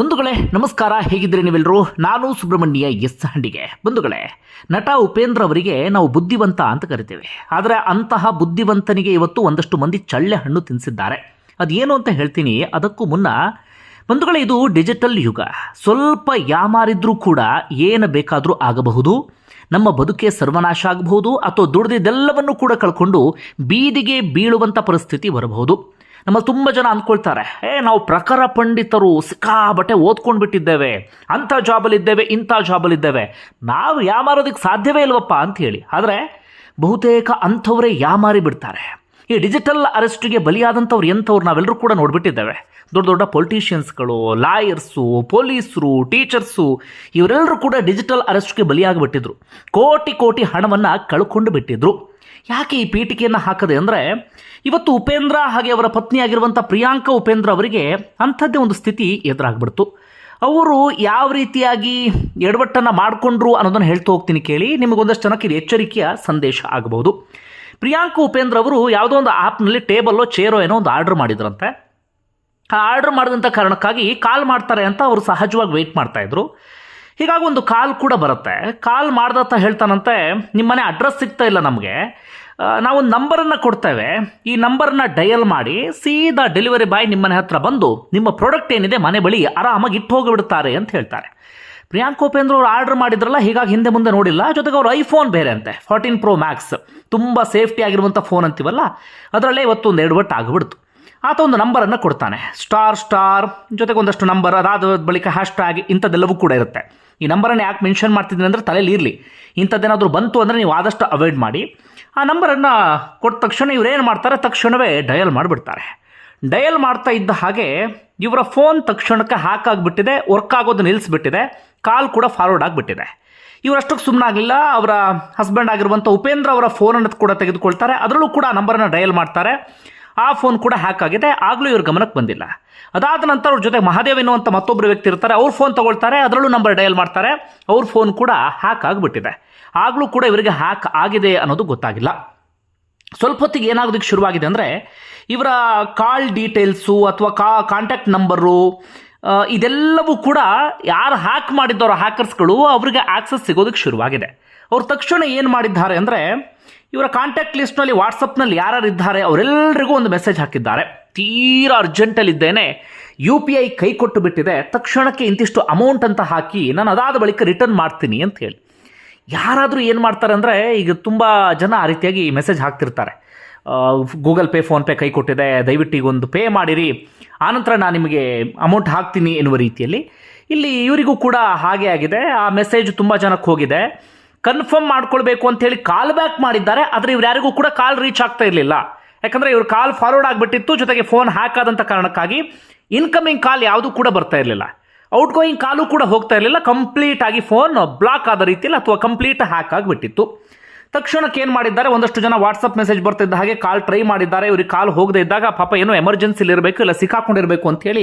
ಬಂಧುಗಳೇ, ನಮಸ್ಕಾರ. ಹೇಗಿದ್ದೀರಿ ನೀವೆಲ್ಲರೂ ನಾನು ಸುಬ್ರಹ್ಮಣ್ಯ ಎಸ್ ಹಂಡಿಗೆ. ಬಂಧುಗಳೇ, ನಟ ಉಪೇಂದ್ರ ಅವರಿಗೆ ನಾವು ಬುದ್ಧಿವಂತ ಅಂತ ಕರಿತೇವೆ. ಆದರೆ ಅಂತಹ ಬುದ್ಧಿವಂತನಿಗೆ ಇವತ್ತು ಒಂದಷ್ಟು ಮಂದಿ ಚಳ್ಳೆ ಹಣ್ಣು ತಿನ್ನಿಸಿದ್ದಾರೆ ಅದೇನು ಅಂತ ಹೇಳ್ತೀನಿ, ಅದಕ್ಕೂ ಮುನ್ನ ಬಂಧುಗಳೇ, ಇದು ಡಿಜಿಟಲ್ ಯುಗ. ಸ್ವಲ್ಪ ಯಾಮಾರಿದ್ರೂ ಕೂಡ ಏನು ಬೇಕಾದರೂ ಆಗಬಹುದು. ನಮ್ಮ ಬದುಕೆ ಸರ್ವನಾಶ ಆಗಬಹುದು. ಅಥವಾ ದುಡ್ದಿದ್ದೆಲ್ಲವನ್ನು ಕೂಡ ಕಳ್ಕೊಂಡು ಬೀದಿಗೆ ಬೀಳುವಂಥ ಪರಿಸ್ಥಿತಿ ಬರಬಹುದು. ನಮ್ಮಲ್ಲಿ ತುಂಬ ಜನ ಅಂದ್ಕೊಳ್ತಾರೆ, ಏ, ನಾವು ಪ್ರಖರ ಪಂಡಿತರು ಸಿಕ್ಕಾಬಟ್ಟೆ ಓದ್ಕೊಂಡು ಬಿಟ್ಟಿದ್ದೇವೆ ಅಂಥ ಜಾಬಲ್ಲಿದ್ದೇವೆ ಇಂಥ ಜಾಬಲ್ಲಿದ್ದೇವೆ ನಾವು ಯಾಮಾರೋದಕ್ಕೆ ಸಾಧ್ಯವೇ ಇಲ್ವಪ್ಪ? ಅಂತ ಹೇಳಿ. ಆದರೆ ಬಹುತೇಕ ಅಂಥವರೇ ಯಾಮಾರಿ ಬಿಡ್ತಾರೆ. ಈ ಡಿಜಿಟಲ್ ಅರೆಸ್ಟ್ಗೆ ಬಲಿಯಾದಂಥವ್ರು ಎಂಥವ್ರು ನಾವೆಲ್ಲರೂ ಕೂಡ ನೋಡಿಬಿಟ್ಟಿದ್ದೇವೆ. ದೊಡ್ಡ ದೊಡ್ಡ ಪೊಲಿಟೀಷಿಯನ್ಸ್ಗಳು ಲಾಯರ್ಸು ಪೊಲೀಸರು ಟೀಚರ್ಸು ಇವರೆಲ್ಲರೂ ಕೂಡ ಡಿಜಿಟಲ್ ಅರೆಸ್ಟ್ಗೆ ಬಲಿಯಾಗಿಬಿಟ್ಟಿದ್ರು. ಕೋಟಿ ಕೋಟಿ ಹಣವನ್ನು ಕಳ್ಕೊಂಡು ಬಿಟ್ಟಿದ್ರು. ಯಾಕೆ ಈ ಪೀಠಿಕೆಯನ್ನು ಹಾಕದೆ ಅಂದರೆ ಇವತ್ತು ಉಪೇಂದ್ರ ಹಾಗೆ ಅವರ ಪತ್ನಿಯಾಗಿರುವಂಥ ಪ್ರಿಯಾಂಕಾ ಉಪೇಂದ್ರ ಅವರಿಗೆ ಅಂಥದ್ದೇ ಒಂದು ಸ್ಥಿತಿ ಎದುರಾಗ್ಬಿಡ್ತು. ಅವರು ಯಾವ ರೀತಿಯಾಗಿ ಎಡವಟ್ಟನ್ನು ಮಾಡಿಕೊಂಡ್ರು ಅನ್ನೋದನ್ನು ಹೇಳ್ತಾ ಹೋಗ್ತೀನಿ ಕೇಳಿ ನಿಮಗೊಂದಷ್ಟು ಜನಕ್ಕೆ ಇದು ಎಚ್ಚರಿಕೆಯ ಸಂದೇಶ ಆಗಬಹುದು. ಪ್ರಿಯಾಂಕಾ ಉಪೇಂದ್ರ ಅವರು ಯಾವುದೋ ಒಂದು ಆ್ಯಪ್ನಲ್ಲಿ ಟೇಬಲ್ಲೋ ಚೇರೋ ಏನೋ ಒಂದು ಆರ್ಡರ್ ಮಾಡಿದ್ರಂತೆ. ಆ ಆರ್ಡರ್ ಮಾಡಿದಂಥ ಕಾರಣಕ್ಕಾಗಿ ಕಾಲ್ ಮಾಡ್ತಾರೆ ಅಂತ ಅವರು ಸಹಜವಾಗಿ ವೆಯ್ಟ್ ಮಾಡ್ತಾಯಿದ್ರು ಹೀಗಾಗಿ ಒಂದು ಕಾಲ್ ಕೂಡ ಬರುತ್ತೆ. ಕಾಲ್ ಮಾಡ್ದತ್ತ ಹೇಳ್ತಾನಂತೆ ನಿಮ್ಮನೆ ಅಡ್ರೆಸ್ ಸಿಗ್ತಾ ಇಲ್ಲ ನಮಗೆ. ನಾವೊಂದು ನಂಬರನ್ನು ಕೊಡ್ತೇವೆ. ಈ ನಂಬರನ್ನ ಡಯಲ್ ಮಾಡಿ, ಸೀದಾ ಡೆಲಿವರಿ ಬಾಯ್ ನಿಮ್ಮನೆ ಹತ್ರ ಬಂದು, ನಿಮ್ಮ ಪ್ರಾಡಕ್ಟ್ ಏನಿದೆ ಮನೆ ಬಳಿ ಆರಾಮಾಗಿ ಇಟ್ಟು ಹೋಗಿಬಿಡ್ತಾರೆ ಅಂತ ಹೇಳ್ತಾರೆ. ಪ್ರಿಯಾಂಕ್ ಉಪೇಂದ್ರ ಅವರು ಆರ್ಡರ್ ಮಾಡಿದ್ರಲ್ಲ, ಹೀಗಾಗಿ ಹಿಂದೆ ಮುಂದೆ ನೋಡಿಲ್ಲ. ಜೊತೆಗೆ ಅವರು ಐಫೋನ್ ಬೇರೆ ಅಂತೆ, ಫಾರ್ಟೀನ್ ಪ್ರೋ ಮ್ಯಾಕ್ಸ್. ತುಂಬ ಸೇಫ್ಟಿ ಆಗಿರುವಂಥ ಫೋನ್ ಅಂತೀವಲ್ಲ, ಅದರಲ್ಲೇ ಇವತ್ತು ಒಂದು ಎರಡು ಬಟ್ ಆಗಿಬಿಡ್ತು. ಆತ ಒಂದು ನಂಬರನ್ನು ಕೊಡ್ತಾನೆ. ಸ್ಟಾರ್ ಸ್ಟಾರ್ ಜೊತೆಗೆ ಒಂದಷ್ಟು ನಂಬರ್ ಅದಾದ ಬಳಿಕ ಹ್ಯಾಶ್ ಟ್ಯಾಗ್ ಇಂಥದ್ದೆಲ್ಲವೂ ಕೂಡ ಇರುತ್ತೆ. ಈ ನಂಬರನ್ನು ಯಾಕೆ ಮೆನ್ಷನ್ ಮಾಡ್ತಿದ್ದೀನಿ ಅಂದರೆ ತಲೆಯಲ್ಲಿ ಇರಲಿ. ಇಂಥದ್ದೇನಾದರೂ ಬಂತು ಅಂದರೆ ನೀವು ಆದಷ್ಟು ಅವಾಯ್ಡ್ ಮಾಡಿ. ಆ ನಂಬರನ್ನು ಕೊಟ್ಟ ತಕ್ಷಣ ಇವರೇನು ಮಾಡ್ತಾರೆ? ತಕ್ಷಣವೇ ಡಯಲ್ ಮಾಡಿಬಿಡ್ತಾರೆ. ಡಯಲ್ ಮಾಡ್ತಾ ಇದ್ದ ಹಾಗೆ ಇವರ ಫೋನ್ ತಕ್ಷಣಕ್ಕೆ ಹ್ಯಾಕ್ ಆಗಿಬಿಟ್ಟಿದೆ ವರ್ಕ್ ಆಗೋದು ನಿಲ್ಲಿಸ್ಬಿಟ್ಟಿದೆ ಕಾಲ್ ಕೂಡ ಫಾರ್ವರ್ಡ್ ಆಗಿಬಿಟ್ಟಿದೆ. ಇವರಷ್ಟಕ್ಕೆ ಸುಮ್ಮನಾಗಲಿಲ್ಲ ಅವರ ಹಸ್ಬೆಂಡ್ ಆಗಿರುವಂಥ ಉಪೇಂದ್ರ ಅವರ ಫೋನನ್ನು ಕೂಡ ತೆಗೆದುಕೊಳ್ತಾರೆ. ಅದರಲ್ಲೂ ಕೂಡ ಆ ನಂಬರನ್ನು ಡಯಲ್ ಮಾಡ್ತಾರೆ. ಆ ಫೋನ್ ಕೂಡ ಹ್ಯಾಕ್ ಆಗಿದೆ. ಆಗಲೂ ಇವ್ರ ಗಮನಕ್ಕೆ ಬಂದಿಲ್ಲ. ಅದಾದ ನಂತರ ಅವ್ರ ಜೊತೆ ಮಹಾದೇವ್ ಎನ್ನುವಂಥ ಮತ್ತೊಬ್ಬರು ವ್ಯಕ್ತಿ ಇರ್ತಾರೆ. ಅವ್ರ ಫೋನ್ ತಗೊಳ್ತಾರೆ. ಅದರಲ್ಲೂ ನಂಬರ್ ಡಯಲ್ ಮಾಡ್ತಾರೆ. ಅವ್ರ ಫೋನ್ ಕೂಡ ಹ್ಯಾಕ್ ಆಗಿಬಿಟ್ಟಿದೆ. ಆಗಲೂ ಕೂಡ ಇವರಿಗೆ ಹ್ಯಾಕ್ ಆಗಿದೆ ಅನ್ನೋದು ಗೊತ್ತಾಗಿಲ್ಲ. ಸ್ವಲ್ಪ ಹೊತ್ತಿಗೆ ಏನಾಗೋದಕ್ಕೆ ಶುರುವಾಗಿದೆ ಅಂದರೆ, ಇವರ ಕಾಲ್ ಡೀಟೇಲ್ಸು ಅಥವಾ ಕಾ ಕಾಂಟ್ಯಾಕ್ಟ್ ನಂಬರು ಇದೆಲ್ಲವೂ ಕೂಡ ಯಾರು ಹ್ಯಾಕ್ ಮಾಡಿದ್ದವರ ಹ್ಯಾಕರ್ಸ್ಗಳು ಅವರಿಗೆ ಆಕ್ಸೆಸ್ ಸಿಗೋದಕ್ಕೆ ಶುರುವಾಗಿದೆ. ಅವ್ರು ತಕ್ಷಣ ಏನು ಮಾಡಿದ್ದಾರೆ ಅಂದರೆ ಇವರ ಕಾಂಟ್ಯಾಕ್ಟ್ ಲಿಸ್ಟ್ನಲ್ಲಿ ವಾಟ್ಸಪ್ನಲ್ಲಿ ಯಾರ್ಯಾರು ಇದ್ದಾರೆ ಅವರೆಲ್ಲರಿಗೂ ಒಂದು ಮೆಸೇಜ್ ಹಾಕಿದ್ದಾರೆ. ತೀರಾ ಅರ್ಜೆಂಟಲ್ಲಿದ್ದೇನೆ ಯು ಪಿ ಐ ಕೈ ಕೊಟ್ಟು ಬಿಟ್ಟಿದೆ. ತಕ್ಷಣಕ್ಕೆ ಇಂತಿಷ್ಟು ಅಮೌಂಟ್ ಅಂತ ಹಾಕಿ ನಾನು ಅದಾದ ಬಳಿಕ ರಿಟರ್ನ್ ಮಾಡ್ತೀನಿ ಅಂತ ಹೇಳಿ. ಯಾರಾದರೂ ಏನು ಮಾಡ್ತಾರೆ ಅಂದರೆ, ಈಗ ತುಂಬ ಜನ ಆ ರೀತಿಯಾಗಿ ಮೆಸೇಜ್ ಹಾಕ್ತಿರ್ತಾರೆ. ಗೂಗಲ್ ಪೇ ಫೋನ್ಪೇ ಕೈ ಕೊಟ್ಟಿದೆ, ದಯವಿಟ್ಟು ಈಗ ಒಂದು ಪೇ ಮಾಡಿರಿ. ಆನಂತರ ನಾನು ನಿಮಗೆ ಅಮೌಂಟ್ ಹಾಕ್ತೀನಿ ಎನ್ನುವ ರೀತಿಯಲ್ಲಿ. ಇಲ್ಲಿ ಇವರಿಗೂ ಕೂಡ ಹಾಗೆ ಆಗಿದೆ. ಆ ಮೆಸೇಜ್ ತುಂಬ ಜನಕ್ಕೆ ಹೋಗಿದೆ. ಕನ್ಫರ್ಮ್ ಮಾಡ್ಕೊಳ್ಬೇಕು ಅಂತ ಹೇಳಿ ಕಾಲ್ ಬ್ಯಾಕ್ ಮಾಡಿದ್ದಾರೆ. ಆದರೆ ಇವ್ರು ಯಾರಿಗೂ ಕೂಡ ಕಾಲ್ ರೀಚ್ ಆಗ್ತಾ ಇರಲಿಲ್ಲ. ಯಾಕಂದರೆ ಇವ್ರ ಕಾಲ್ ಫಾರ್ವರ್ಡ್ ಆಗಿಬಿಟ್ಟಿತ್ತು, ಜೊತೆಗೆ ಫೋನ್ ಹ್ಯಾಕ್ ಆದಂಥ ಕಾರಣಕ್ಕಾಗಿ ಇನ್ಕಮಿಂಗ್ ಕಾಲ್ ಯಾವುದೂ ಕೂಡ ಬರ್ತಾ ಇರಲಿಲ್ಲ. ಔಟ್ ಗೋಯಿಂಗ್ ಕಾಲು ಕೂಡ ಹೋಗ್ತಾ ಇರಲಿಲ್ಲ. ಕಂಪ್ಲೀಟ್ ಆಗಿ ಫೋನ್ ಬ್ಲಾಕ್ ಆದ ರೀತಿಯಲ್ಲಿ ಅಥವಾ ಕಂಪ್ಲೀಟ್ ಹ್ಯಾಕ್ ಆಗಿಬಿಟ್ಟಿತ್ತು. ತಕ್ಷಣಕ್ಕೆ ಏನು ಮಾಡಿದ್ದಾರೆ? ಒಂದಷ್ಟು ಜನ ವಾಟ್ಸಪ್ ಮೆಸೇಜ್ ಬರ್ತಿದ್ದ ಹಾಗೆ ಕಾಲ್ ಟ್ರೈ ಮಾಡಿದ್ದಾರೆ. ಇವ್ರಿಗೆ ಕಾಲ್ ಹೋಗದೇ ಇದ್ದಾಗ ಪಾಪ ಏನೋ ಎಮರ್ಜೆನ್ಸಿಲಿ ಇರಬೇಕು, ಇಲ್ಲ ಸಿಕ್ಕಾಕೊಂಡಿರಬೇಕು ಅಂತ ಹೇಳಿ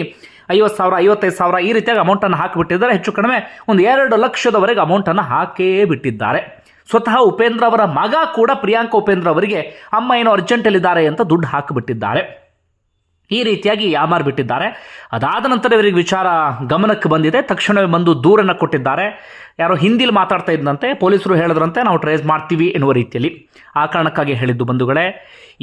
ಐವತ್ತು ಸಾವಿರ, ಐವತ್ತೈದು ಸಾವಿರ ಈ ರೀತಿಯಾಗಿ ಅಮೌಂಟನ್ನು ಹಾಕಿಬಿಟ್ಟಿದ್ದಾರೆ. ಹೆಚ್ಚು ಕಡಿಮೆ ಒಂದು ಎರಡು ಲಕ್ಷದವರೆಗೆ ಅಮೌಂಟನ್ನು ಹಾಕೇ ಬಿಟ್ಟಿದ್ದಾರೆ. ಸ್ವತಃ ಉಪೇಂದ್ರ ಅವರ ಮಗ ಕೂಡ ಪ್ರಿಯಾಂಕ ಉಪೇಂದ್ರ ಅವರಿಗೆ, ಅಮ್ಮ, ಏನೋ ಅರ್ಜೆಂಟಲ್ಲಿದ್ದಾರೆ ಅಂತ ದುಡ್ಡು ಹಾಕಿಬಿಟ್ಟಿದ್ದಾರೆ. ಈ ರೀತಿಯಾಗಿ ಯಾಮಾರ್ ಬಿಟ್ಟಿದ್ದಾರೆ. ಅದಾದ ನಂತರ ಇವರಿಗೆ ವಿಚಾರ ಗಮನಕ್ಕೆ ಬಂದಿದೆ. ತಕ್ಷಣವೇ ಬಂದು ದೂರನ್ನು ಕೊಟ್ಟಿದ್ದಾರೆ. ಯಾರೋ ಹಿಂದಿಲಿ ಮಾತಾಡ್ತಾ ಇದ್ದಂತೆ ಪೊಲೀಸರು ಹೇಳಿದ್ರಂತೆ, ನಾವು ಟ್ರೇಸ್ ಮಾಡ್ತೀವಿ ಎನ್ನುವ ರೀತಿಯಲ್ಲಿ ಆ ಕಾರಣಕ್ಕಾಗಿ ಹೇಳಿದ್ದು ಬಂಧುಗಳೇ.